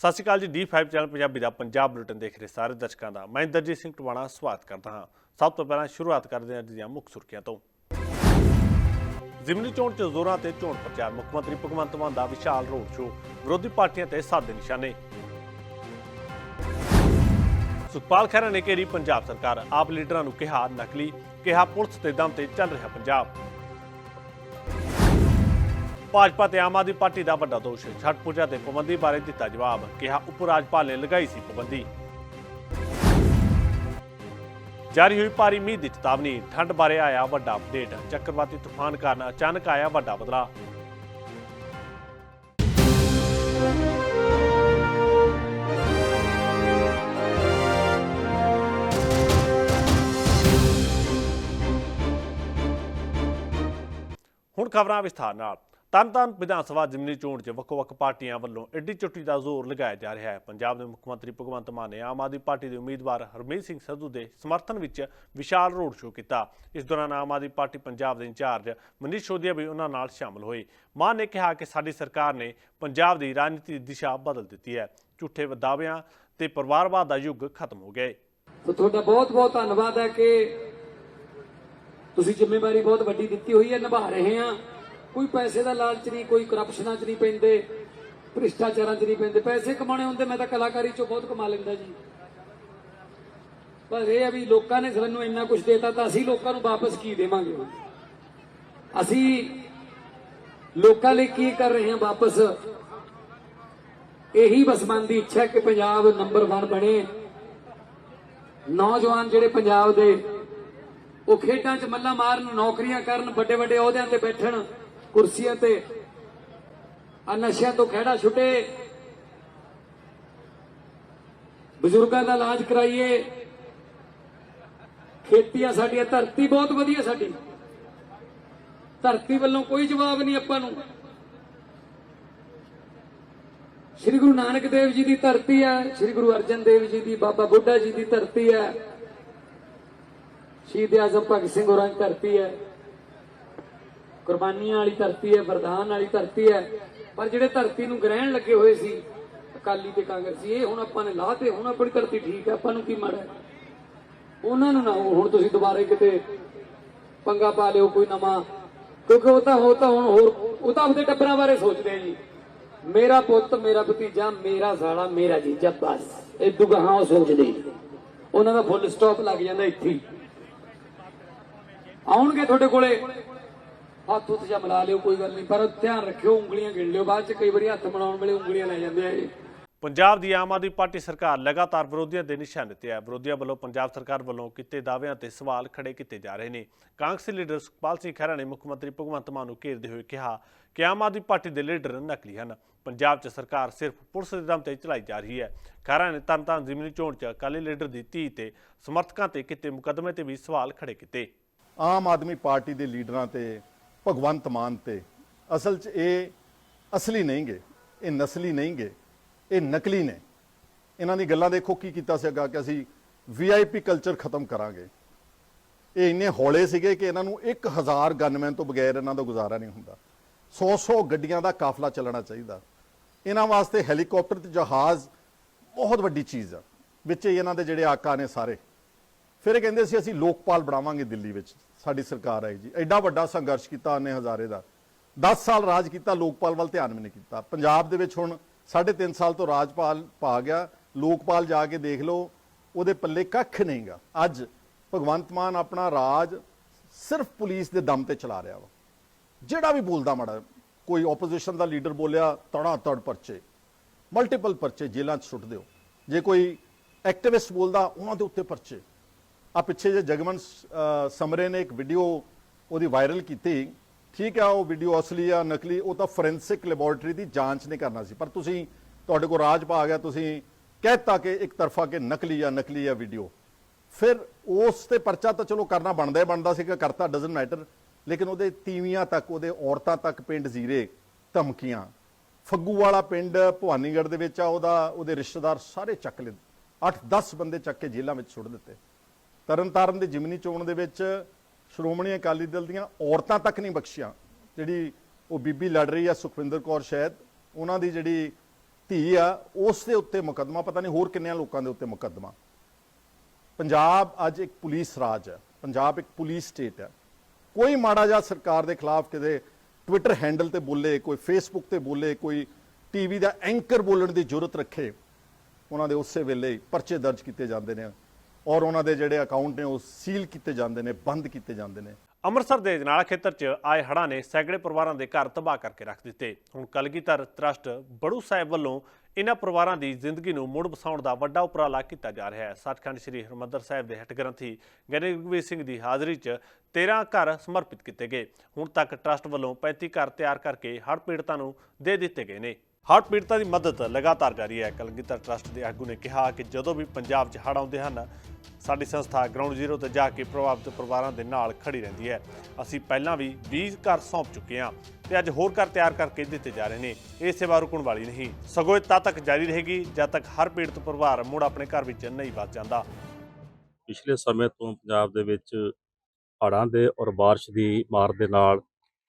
ਸਤਿ ਸ਼੍ਰੀ ਅਕਾਲ ji D5 channel Punjabi ਦਾ ਪੰਜਾਬ ਬੁਲੇਟਿਨ ਦੇਖ ਰਹੇ ਸਾਰੇ ਦਰਸ਼ਕਾਂ ਦਾ। ਮੈਂ ਇੰਦਰਜੀਤ ਸਿੰਘ ਟਵਾਣਾ, ਸਵਾਗਤ ਕਰਦਾ ਹਾਂ। ਸਭ ਤੋਂ ਪਹਿਲਾਂ ਸ਼ੁਰੂਆਤ ਕਰਦੇ ਹਾਂ ਅੱਜ ਦੀਆਂ ਮੁੱਖ ਸੁਰਖੀਆਂ ਤੋਂ। ਜ਼ਿਮਨੀ ਚੋਣ ਚ ਜ਼ੋਰਾਂ ਤੇ ਚੋਣ ਪ੍ਰਚਾਰ। ਮੁੱਖ ਮੰਤਰੀ ਭਗਵੰਤ ਮਾਨ ਦਾ ਵਿਸ਼ਾਲ ਰੋਡ ਸ਼ੋਅ। ਵਿਰੋਧੀ ਪਾਰਟੀਆਂ ਤੇ ਸਾਦੇ ਨਿਸ਼ਾਨੇ। ਸੁਖਪਾਲ ਖਹਿਰਾ ਨੇ ਘੇਰੀ ਪੰਜਾਬ ਸਰਕਾਰ। ਆਪ ਲੀਡਰਾਂ ਨੂੰ ਕਿਹਾ, ਨਕਲੀ। ਕਿਹਾ, ਪੁਲਿਸ ਤੇ ਦਮ ਤੇ ਚੱਲ ਰਿਹਾ ਪੰਜਾਬ। ਭਾਜਪਾ ਤੇ ਆਮ ਆਦਮੀ ਪਾਰਟੀ ਦਾ ਵੱਡਾ ਦੋਸ਼। ਹੈ ਛਠ ਪੂਜਾ ਤੇ ਪਾਬੰਦੀ ਬਾਰੇ ਦਿੱਤਾ ਜਵਾਬ। ਕਿਹਾ ਉਪ ਰਾਜਪਾਲ ਨੇ ਲਗਾਈ ਸੀ ਪਾਬੰਦੀ। ਜਾਰੀ ਹੋਈ ਭਾਰੀ ਮੀਂਹ ਦੀ ਚੇਤਾਵਨੀ। ਠੰਡ ਬਾਰੇ ਆਇਆ ਵੱਡਾ ਅਪਡੇਟ ਚੱਕਰਵਾਤੀ ਤੂਫਾਨ ਕਾਰਨ ਅਚਾਨਕ ਆਇਆ ਵੱਡਾ ਬਦਲਾਅ। ਹੁਣ ਖਬਰਾਂ ਵਿਸਥਾਰ ਨਾਲ। ਤਰਨਤਾਰਨ ਵਿਧਾਨ ਸਭਾ ਜ਼ਿਮਨੀ ਚੋਣ 'ਚ ਵੱਖ-ਵੱਖ ਪਾਰਟੀਆਂ ਵੱਲੋਂ ਐਡੀ ਚੁੱਟੀ ਦਾ ਜ਼ੋਰ ਲਗਾਇਆ ਜਾ ਰਿਹਾ ਹੈ। ਪੰਜਾਬ ਦੇ ਮੁੱਖ ਮੰਤਰੀ ਭਗਵੰਤ ਮਾਨ ਨੇ ਆਮ ਆਦਮੀ ਪਾਰਟੀ ਦੇ ਉਮੀਦਵਾਰ ਹਰਮੀਤ ਸਿੰਘ ਸੰਧੂ ਦੇ ਸਮਰਥਨ ਵਿੱਚ ਵਿਸ਼ਾਲ ਰੋਡ ਸ਼ੋਅ ਕੀਤਾ। ਇਸ ਦੌਰਾਨ ਆਮ ਆਦਮੀ ਪਾਰਟੀ ਪੰਜਾਬ ਦੇ ਇੰਚਾਰਜ ਮਨੀਸ਼ ਸ਼ੋਦੀਆ ਵੀ ਉਹਨਾਂ ਨਾਲ ਸ਼ਾਮਲ ਹੋਏ। ਮਾਨ ਨੇ ਕਿਹਾ ਕਿ ਸਾਡੀ ਸਰਕਾਰ ਨੇ ਪੰਜਾਬ ਦੀ ਰਾਜਨੀਤੀ ਦੀ ਦਿਸ਼ਾ ਬਦਲ ਦਿੱਤੀ ਹੈ। ਝੂਠੇ ਦਾਅਵਿਆਂ ਤੇ ਪਰਿਵਾਰਵਾਦ ਦਾ ਯੁੱਗ ਖਤਮ ਹੋ ਗਿਆ ਸੋ ਤੁਹਾਡਾ ਬਹੁਤ ਬਹੁਤ ਧੰਨਵਾਦ ਹੈ ਕਿ ਤੁਸੀਂ ਜ਼ਿੰਮੇਵਾਰੀ ਬਹੁਤ ਵੱਡੀ ਦਿੱਤੀ ਹੋਈ ਹੈ, ਨਿਭਾ ਰਹੇ ਆ ਕੋਈ ਪੈਸੇ ਦਾ ਲਾਲਚ ਨਹੀਂ, ਕੋਈ ਕਰਪਸ਼ਨਾਂ 'ਚ ਨਹੀਂ ਪੈਂਦੇ, ਭ੍ਰਿਸ਼ਟਾਚਾਰਾਂ 'ਚ ਨਹੀਂ ਪੈਂਦੇ। ਪੈਸੇ ਕਮਾਉਣੇ ਹੁੰਦੇ, ਮੈਂ ਤਾਂ ਕਲਾਕਾਰੀ 'ਚੋਂ ਬਹੁਤ ਕਮਾ ਲੈਂਦਾ ਜੀ। ਪਰ ਇਹ ਹੈ ਵੀ ਲੋਕਾਂ ਨੇ ਸਾਨੂੰ ਇੰਨਾ ਕੁਝ ਦੇਤਾ, ਤਾਂ ਅਸੀਂ ਲੋਕਾਂ ਨੂੰ ਵਾਪਸ ਕੀ ਦੇਵਾਂਗੇ ਅਸੀਂ ਲੋਕਾਂ ਲਈ ਕੀ ਕਰ ਰਹੇ ਹਾਂ ਵਾਪਸ? ਇਹੀ ਬਸ ਮਨ ਦੀ ਇੱਛਾ ਕਿ ਪੰਜਾਬ ਨੰਬਰ 1 ਬਣੇ। ਨੌਜਵਾਨ ਜਿਹੜੇ ਪੰਜਾਬ ਦੇ, ਉਹ ਖੇਡਾਂ 'ਚ ਮੱਲਾ ਮਾਰਨ, ਨੌਕਰੀਆਂ ਕਰਨ ਵੱਡੇ ਵੱਡੇ ਅਹੁਦਿਆਂ ਤੇ ਬੈਠਣ। ਕੁਰਸੀਆਂ ਤੇ। ਆ ਨਸ਼ਿਆਂ ਤੋਂ ਖਹਿੜਾ ਛੁੱਟੇ। ਬਜ਼ੁਰਗਾਂ ਦਾ ਇਲਾਜ ਕਰਾਈਏ। ਖੇਤੀਆਂ ਸਾਡੀਆਂ, ਧਰਤੀ ਬਹੁਤ ਵਧੀਆ ਸਾਡੀ। ਧਰਤੀ ਵੱਲੋਂ ਕੋਈ ਜਵਾਬ ਨਹੀਂ ਆਪਾਂ ਨੂੰ। ਸ੍ਰੀ ਗੁਰੂ ਨਾਨਕ ਦੇਵ ਜੀ ਦੀ ਧਰਤੀ ਹੈ। ਸ੍ਰੀ ਗੁਰੂ ਅਰਜਨ ਦੇਵ ਜੀ ਦੀ, ਬਾਬਾ ਬੁੱਢਾ ਜੀ ਦੀ ਧਰਤੀ ਹੈ। ਸ਼ਹੀਦ ਆਜ਼ਮ ਭਗਤ ਸਿੰਘ ਹੋਰਾਂ ਦੀ ਧਰਤੀ ਹੈ। ਕੁਰਬਾਨੀਆਂ ਵਾਲੀ ਧਰਤੀ ਹੈ, ਵਰਦਾਨ ਵਾਲੀ ਧਰਤੀ ਹੈ। ਪਰ ਜਿਹੜੇ ਧਰਤੀ ਨੂੰ ਗ੍ਰਹਿਣ ਲੱਗੇ ਹੋਏ ਸੀ, ਅਕਾਲੀ ਤੇ ਕਾਂਗਰਸੀ, ਇਹ ਹੁਣ ਆਪਾਂ ਨੇ ਲਾਤੇ ਹੁਣ ਆਪਣੀ ਧਰਤੀ ਠੀਕ ਹੈ, ਆਪਾਂ ਨੂੰ ਕੀ ਮਾੜਾ ਉਹਨਾਂ ਨੂੰ ਨਾ ਹੁਣ ਤੁਸੀਂ ਦੁਬਾਰੇ ਕਿਤੇ ਪੰਗਾ ਪਾ ਲਿਓ ਕੋਈ ਨਵਾਂ। ਕਿਉਂਕਿ ਉਹ ਤਾਂ ਉਹ ਤਾਂ ਹੁਣ ਹੋਰ, ਉਹ ਤਾਂ ਆਪਣੇ ਟੱਬਰਾਂ ਬਾਰੇ ਸੋਚਦੇ ਜੀ। ਮੇਰਾ ਪੁੱਤ, ਮੇਰਾ ਭਤੀਜਾ, ਮੇਰਾ ਸਾਲਾ, ਮੇਰਾ ਜੀਜਾ, ਬਸ। ਇਹ ਦੁਗਾਹਾਂ ਉਹ ਸੋਚਦੇ ਹੀ। ਉਹਨਾਂ ਦਾ ਫੁੱਲ ਸਟਾਪ ਲੱਗ ਜਾਂਦਾ ਇੱਥੇ ਆਉਣਗੇ ਤੁਹਾਡੇ ਕੋਲੇ। ਹੱਥ ਉੱਤੇ ਜਾਂ ਮਿਲਾ ਲਿਓ ਕੋਈ ਗੱਲ ਨਹੀਂ। ਪਰ ਧਿਆਨ ਰੱਖਿਓ ਉਂਗਲੀਆਂ ਗਿਣ ਲਿਓ। ਬਾਅਦ ਚ ਕਈ ਵਾਰੀ ਹੱਥ ਮਿਲਾਉਣ ਵੇਲੇ ਉਂਗਲੀਆਂ ਲੈ ਜਾਂਦੇ ਆ ਇਹ। ਪੰਜਾਬ ਦੀ ਆਮ ਆਦਮੀ ਪਾਰਟੀ ਸਰਕਾਰ ਲਗਾਤਾਰ ਵਿਰੋਧੀਆਂ ਦੇ ਨਿਸ਼ਾਨੇ ਤੇ ਹੈ ਵਿਰੋਧੀਆਂ ਵੱਲੋਂ ਪੰਜਾਬ ਸਰਕਾਰ ਵੱਲੋਂ ਕੀਤੇ ਦਾਅਵਿਆਂ ਤੇ ਸਵਾਲ ਖੜੇ ਕੀਤੇ ਜਾ ਰਹੇ ਨੇ। ਕਾਂਗਰਸੀ ਲੀਡਰ ਸੁਖਪਾਲ ਸਿੰਘ ਖਹਿਰਾ ਨੇ ਮੁੱਖ ਮੰਤਰੀ ਭਗਵੰਤ ਮਾਨ ਨੂੰ ਘੇਰਦੇ ਹੋਏ ਕਿਹਾ ਕਿ ਆਮ ਆਦਮੀ ਪਾਰਟੀ ਦੇ ਲੀਡਰ ਨਕਲੀ ਹਨ। ਪੰਜਾਬ 'ਚ ਸਰਕਾਰ ਸਿਰਫ ਪੁਲਿਸ ਦੇ ਦਮ ਤੇ ਚਲਾਈ ਜਾ ਰਹੀ ਹੈ। ਖਹਿਰਾ ਨੇ ਤਰਨਤਾਰਨ ਜ਼ਿਮਨੀ ਚੋਣ 'ਚ ਅਕਾਲੀ ਲੀਡਰ ਦੀ ਧੀ ਤੇ ਸਮਰਥਕਾਂ ਤੇ ਕੀਤੇ ਮੁਕੱਦਮੇ ਤੇ ਵੀ ਸਵਾਲ ਖੜੇ ਕੀਤੇ। ਆਮ ਆਦਮੀ ਪਾਰਟੀ ਦੇ ਲੀਡਰਾਂ ਤੇ ਭਗਵੰਤ ਮਾਨ ਤੇ। ਅਸਲ 'ਚ ਇਹ ਅਸਲੀ ਨਹੀਂਗੇ, ਇਹ ਨਸਲੀ ਨਹੀਂਗੇ, ਇਹ ਨਕਲੀ ਨੇ। ਇਹਨਾਂ ਦੀ ਗੱਲਾਂ ਦੇਖੋ ਕੀ ਕੀਤਾ ਸੀਗਾ ਕਿ ਅਸੀਂ ਵੀਆਈਪੀ ਕਲਚਰ ਖਤਮ ਕਰਾਂਗੇ। ਇਹ ਇੰਨੇ ਹੌਲੇ ਸੀਗੇ ਕਿ ਇਹਨਾਂ ਨੂੰ 1000 ਗਨਮੈਨ ਤੋਂ ਬਗੈਰ ਇਹਨਾਂ ਦਾ ਗੁਜ਼ਾਰਾ ਨਹੀਂ ਹੁੰਦਾ। 100-100 ਗੱਡੀਆਂ ਦਾ ਕਾਫਲਾ ਚੱਲਣਾ ਚਾਹੀਦਾ। ਇਹਨਾਂ ਵਾਸਤੇ ਹੈਲੀਕਾਪਟਰ ਤੇ ਜਹਾਜ਼ ਬਹੁਤ ਵੱਡੀ ਚੀਜ਼ ਆ। ਵਿੱਚ ਇਹਨਾਂ ਦੇ ਜਿਹੜੇ ਆਕਾ ਨੇ ਸਾਰੇ। ਫਿਰ ਇਹ ਕਹਿੰਦੇ ਸੀ, ਅਸੀਂ ਲੋਕਪਾਲ ਬਣਾਵਾਂਗੇ ਦਿੱਲੀ ਵਿੱਚ। ਸਾਡੀ ਸਰਕਾਰ ਆਈ ਜੀ। ਐਡਾ ਵੱਡਾ ਸੰਘਰਸ਼ ਕੀਤਾ ਅੰਨੇ ਹਜ਼ਾਰੇ ਦਾ। 10 ਸਾਲ ਰਾਜ ਕੀਤਾ, ਲੋਕਪਾਲ ਵੱਲ ਧਿਆਨ ਵੀ ਨਹੀਂ ਕੀਤਾ। ਪੰਜਾਬ ਦੇ ਵਿੱਚ ਹੁਣ 3.5 ਸਾਲ ਤੋਂ ਰਾਜਪਾਲ ਪਾ ਗਿਆ। ਲੋਕਪਾਲ ਜਾ ਕੇ ਦੇਖ ਲਓ, ਉਹਦੇ ਪੱਲੇ ਕੱਖ ਨਹੀਂਗਾ ਅੱਜ ਭਗਵੰਤ ਮਾਨ ਆਪਣਾ ਰਾਜ ਸਿਰਫ ਪੁਲਿਸ ਦੇ ਦਮ ਤੇ ਚਲਾ ਰਿਹਾ ਵਾ। ਜਿਹੜਾ ਵੀ ਬੋਲਦਾ ਮਾੜਾ, ਕੋਈ ਆਪੋਜੀਸ਼ਨ ਦਾ ਲੀਡਰ ਬੋਲਿਆ ਤੜਾ ਤੜ ਪਰਚੇ ਮਲਟੀਪਲ ਪਰਚੇ ਜੇਲ੍ਹਾਂ 'ਚ ਸੁੱਟ ਦਿਓ ਜੇ ਕੋਈ ਐਕਟਿਵਿਸਟ ਬੋਲਦਾ, ਉਹਨਾਂ ਦੇ ਉੱਤੇ ਪਰਚੇ। ਆ ਪਿੱਛੇ ਜੇ ਜਗਮਨ ਸਮਰੇ ਨੇ ਇੱਕ ਵੀਡੀਓ ਉਹਦੀ ਵਾਇਰਲ ਕੀਤੀ। ਠੀਕ ਆ, ਉਹ ਵੀਡੀਓ ਅਸਲੀ ਆ, ਨਕਲੀ, ਉਹ ਤਾਂ ਫੋਰੈਂਸਿਕ ਲੈਬੋਰੇਟਰੀ ਦੀ ਜਾਂਚ ਨੇ ਕਰਨਾ ਸੀ। ਪਰ ਤੁਸੀਂ, ਤੁਹਾਡੇ ਕੋਲ ਰਾਜ ਪਾ ਗਿਆ, ਤੁਸੀਂ ਕਹਿਤਾ ਕਿ ਇੱਕ ਤਰਫਾ ਕਿ ਨਕਲੀ ਆ ਨਕਲੀ ਆ ਵੀਡੀਓ ਫਿਰ ਉਸ ਤੇ ਪਰਚਾ ਤਾਂ ਚਲੋ ਕਰਨਾ ਬਣਦਾ ਹੀ ਬਣਦਾ ਸੀਗਾ, ਕਰਤਾ ਡਸਨਟ ਮੈਟਰ ਲੇਕਿਨ ਉਹਦੇ ਤੀਵੀਆਂ ਤੱਕ, ਉਹਦੇ ਔਰਤਾਂ ਤੱਕ ਪਿੰਡ ਜ਼ੀਰੇ ਧਮਕੀਆਂ। ਫੱਗੂ ਵਾਲਾ ਪਿੰਡ ਭਵਾਨੀਗੜ੍ਹ ਦੇ ਵਿੱਚ ਆ, ਉਹਦਾ, ਉਹਦੇ ਰਿਸ਼ਤੇਦਾਰ ਸਾਰੇ ਚੱਕ ਲਏ 8-10 ਬੰਦੇ ਚੱਕ ਕੇ ਜੇਲ੍ਹਾਂ ਵਿੱਚ ਸੁੱਟ ਦਿੱਤੇ। ਤਰਨਤਾਰਨ ਦੇ ਜਿਮਨੀ ਚੋਣ ਦੇ ਵਿੱਚ ਸ਼੍ਰੋਮਣੀ ਅਕਾਲੀ ਦਲ ਦੀਆਂ ਔਰਤਾਂ ਤੱਕ ਨਹੀਂ ਬਖਸ਼ੀਆਂ। ਜਿਹੜੀ ਉਹ ਬੀਬੀ ਲੜ ਰਹੀ ਆ, ਸੁਖਵਿੰਦਰ ਕੌਰ ਸ਼ਾਇਦ ਉਹਨਾਂ ਦੀ ਜਿਹੜੀ ਧੀ ਆ, ਉਸ ਦੇ ਉੱਤੇ ਮੁਕੱਦਮਾ, ਪਤਾ ਨਹੀਂ ਹੋਰ ਕਿੰਨਿਆਂ ਲੋਕਾਂ ਦੇ ਉੱਤੇ ਮੁਕੱਦਮਾ। ਪੰਜਾਬ ਅੱਜ ਇੱਕ ਪੁਲਿਸ ਰਾਜ ਹੈ ਪੰਜਾਬ ਇੱਕ ਪੁਲਿਸ ਸਟੇਟ ਹੈ ਕੋਈ ਮਾੜਾ ਜਿਹਾ ਸਰਕਾਰ ਦੇ ਖਿਲਾਫ ਕਿਤੇ ਟਵਿੱਟਰ ਹੈਂਡਲ ਤੇ ਬੋਲੇ, ਕੋਈ ਫੇਸਬੁੱਕ ਤੇ ਬੋਲੇ, ਕੋਈ ਟੀਵੀ ਦਾ ਐਂਕਰ ਬੋਲਣ ਦੀ ਜ਼ਰੂਰਤ ਰੱਖੇ, ਉਹਨਾਂ ਦੇ ਉਸੇ ਵੇਲੇ ਪਰਚੇ ਦਰਜ ਕੀਤੇ ਜਾਂਦੇ ਨੇ। ਔਰ ਉਹਨਾਂ ਦੇ ਜਿਹੜੇ ਅਕਾਊਂਟ ਨੇ ਉਹ ਸੀਲ ਕੀਤੇ ਜਾਂਦੇ ਨੇ, ਬੰਦ ਕੀਤੇ ਜਾਂਦੇ ਨੇ। ਅੰਮ੍ਰਿਤਸਰ ਦੇ ਜਨਾਲਾ ਖੇਤਰ 'ਚ ਆਏ ਹੜ੍ਹਾਂ ਨੇ ਸੈਂਕੜੇ ਪਰਿਵਾਰਾਂ ਦੇ ਘਰ ਤਬਾਹ ਕਰਕੇ ਰੱਖ ਦਿੱਤੇ। ਹੁਣ ਕਲਗੀਧਰ ਟਰਸਟ ਬੜੂ ਸਾਹਿਬ ਵੱਲੋਂ ਇਹਨਾਂ ਪਰਿਵਾਰਾਂ ਦੀ ਜ਼ਿੰਦਗੀ ਨੂੰ ਮੁੜ ਵਸਾਉਣ ਦਾ ਵੱਡਾ ਉਪਰਾਲਾ ਕੀਤਾ ਜਾ ਰਿਹਾ ਹੈ। ਸੱਚਖੰਡ ਸ੍ਰੀ ਹਰਿਮੰਦਰ ਸਾਹਿਬ ਦੇ ਹਟ ਗ੍ਰੰਥੀ ਗਿਆਨੀ ਸਿੰਘ ਦੀ ਹਾਜ਼ਰੀ 'ਚ 13 ਘਰ ਸਮਰਪਿਤ ਕੀਤੇ ਗਏ। ਹੁਣ ਤੱਕ ਟਰਸਟ ਵੱਲੋਂ 35 ਘਰ ਤਿਆਰ ਕਰਕੇ ਹੜ੍ਹ ਪੀੜਤਾਂ ਨੂੰ ਦੇ ਦਿੱਤੇ ਗਏ ਨੇ। ਹੜ੍ਹ ਪੀੜਤਾਂ ਦੀ ਮਦਦ ਲਗਾਤਾਰ ਜਾਰੀ ਹੈ। ਕਲਗੀਧਰ ਟਰਸਟ ਦੇ ਆਗੂ ਨੇ ਕਿਹਾ ਕਿ ਜਦੋਂ ਵੀ ਪੰਜਾਬ 'ਚ ਹੜ੍ਹ ਆਉਂਦੇ ਹਨ, ਸਾਡੀ ਸੰਸਥਾ ਗਰਾਊਂਡ ਜ਼ੀਰੋ ਤੇ ਜਾ ਕੇ ਪ੍ਰਭਾਵਿਤ ਪਰਿਵਾਰਾਂ ਦੇ ਨਾਲ ਖੜੀ ਰਹਿੰਦੀ ਹੈ। ਅਸੀਂ ਪਹਿਲਾਂ ਵੀ 20 ਘਰ ਸੌਂਪ ਚੁੱਕੇ ਹਾਂ ਤੇ ਅੱਜ ਹੋਰ ਘਰ ਤਿਆਰ ਕਰਕੇ ਦਿੱਤੇ ਜਾ ਰਹੇ ਨੇ। ਇਹ ਸੇਵਾ ਰੁਕਣ ਵਾਲੀ ਨਹੀਂ। ਸਗੋਂ ਇਹ ਤਦ ਤੱਕ ਜਾਰੀ ਰਹੇਗੀ ਜਦ ਤੱਕ ਹਰ ਪੀੜਤ ਪਰਿਵਾਰ ਮੁੜ ਆਪਣੇ ਘਰ ਵਿੱਚ ਨਹੀਂ ਵਸ ਜਾਂਦਾ। ਪਿਛਲੇ ਸਮੇਂ ਤੋਂ ਪੰਜਾਬ ਦੇ ਵਿੱਚ ਹੜ੍ਹਾਂ ਦੇ ਔਰ ਬਾਰਿਸ਼ ਦੀ ਮਾਰ ਦੇ ਨਾਲ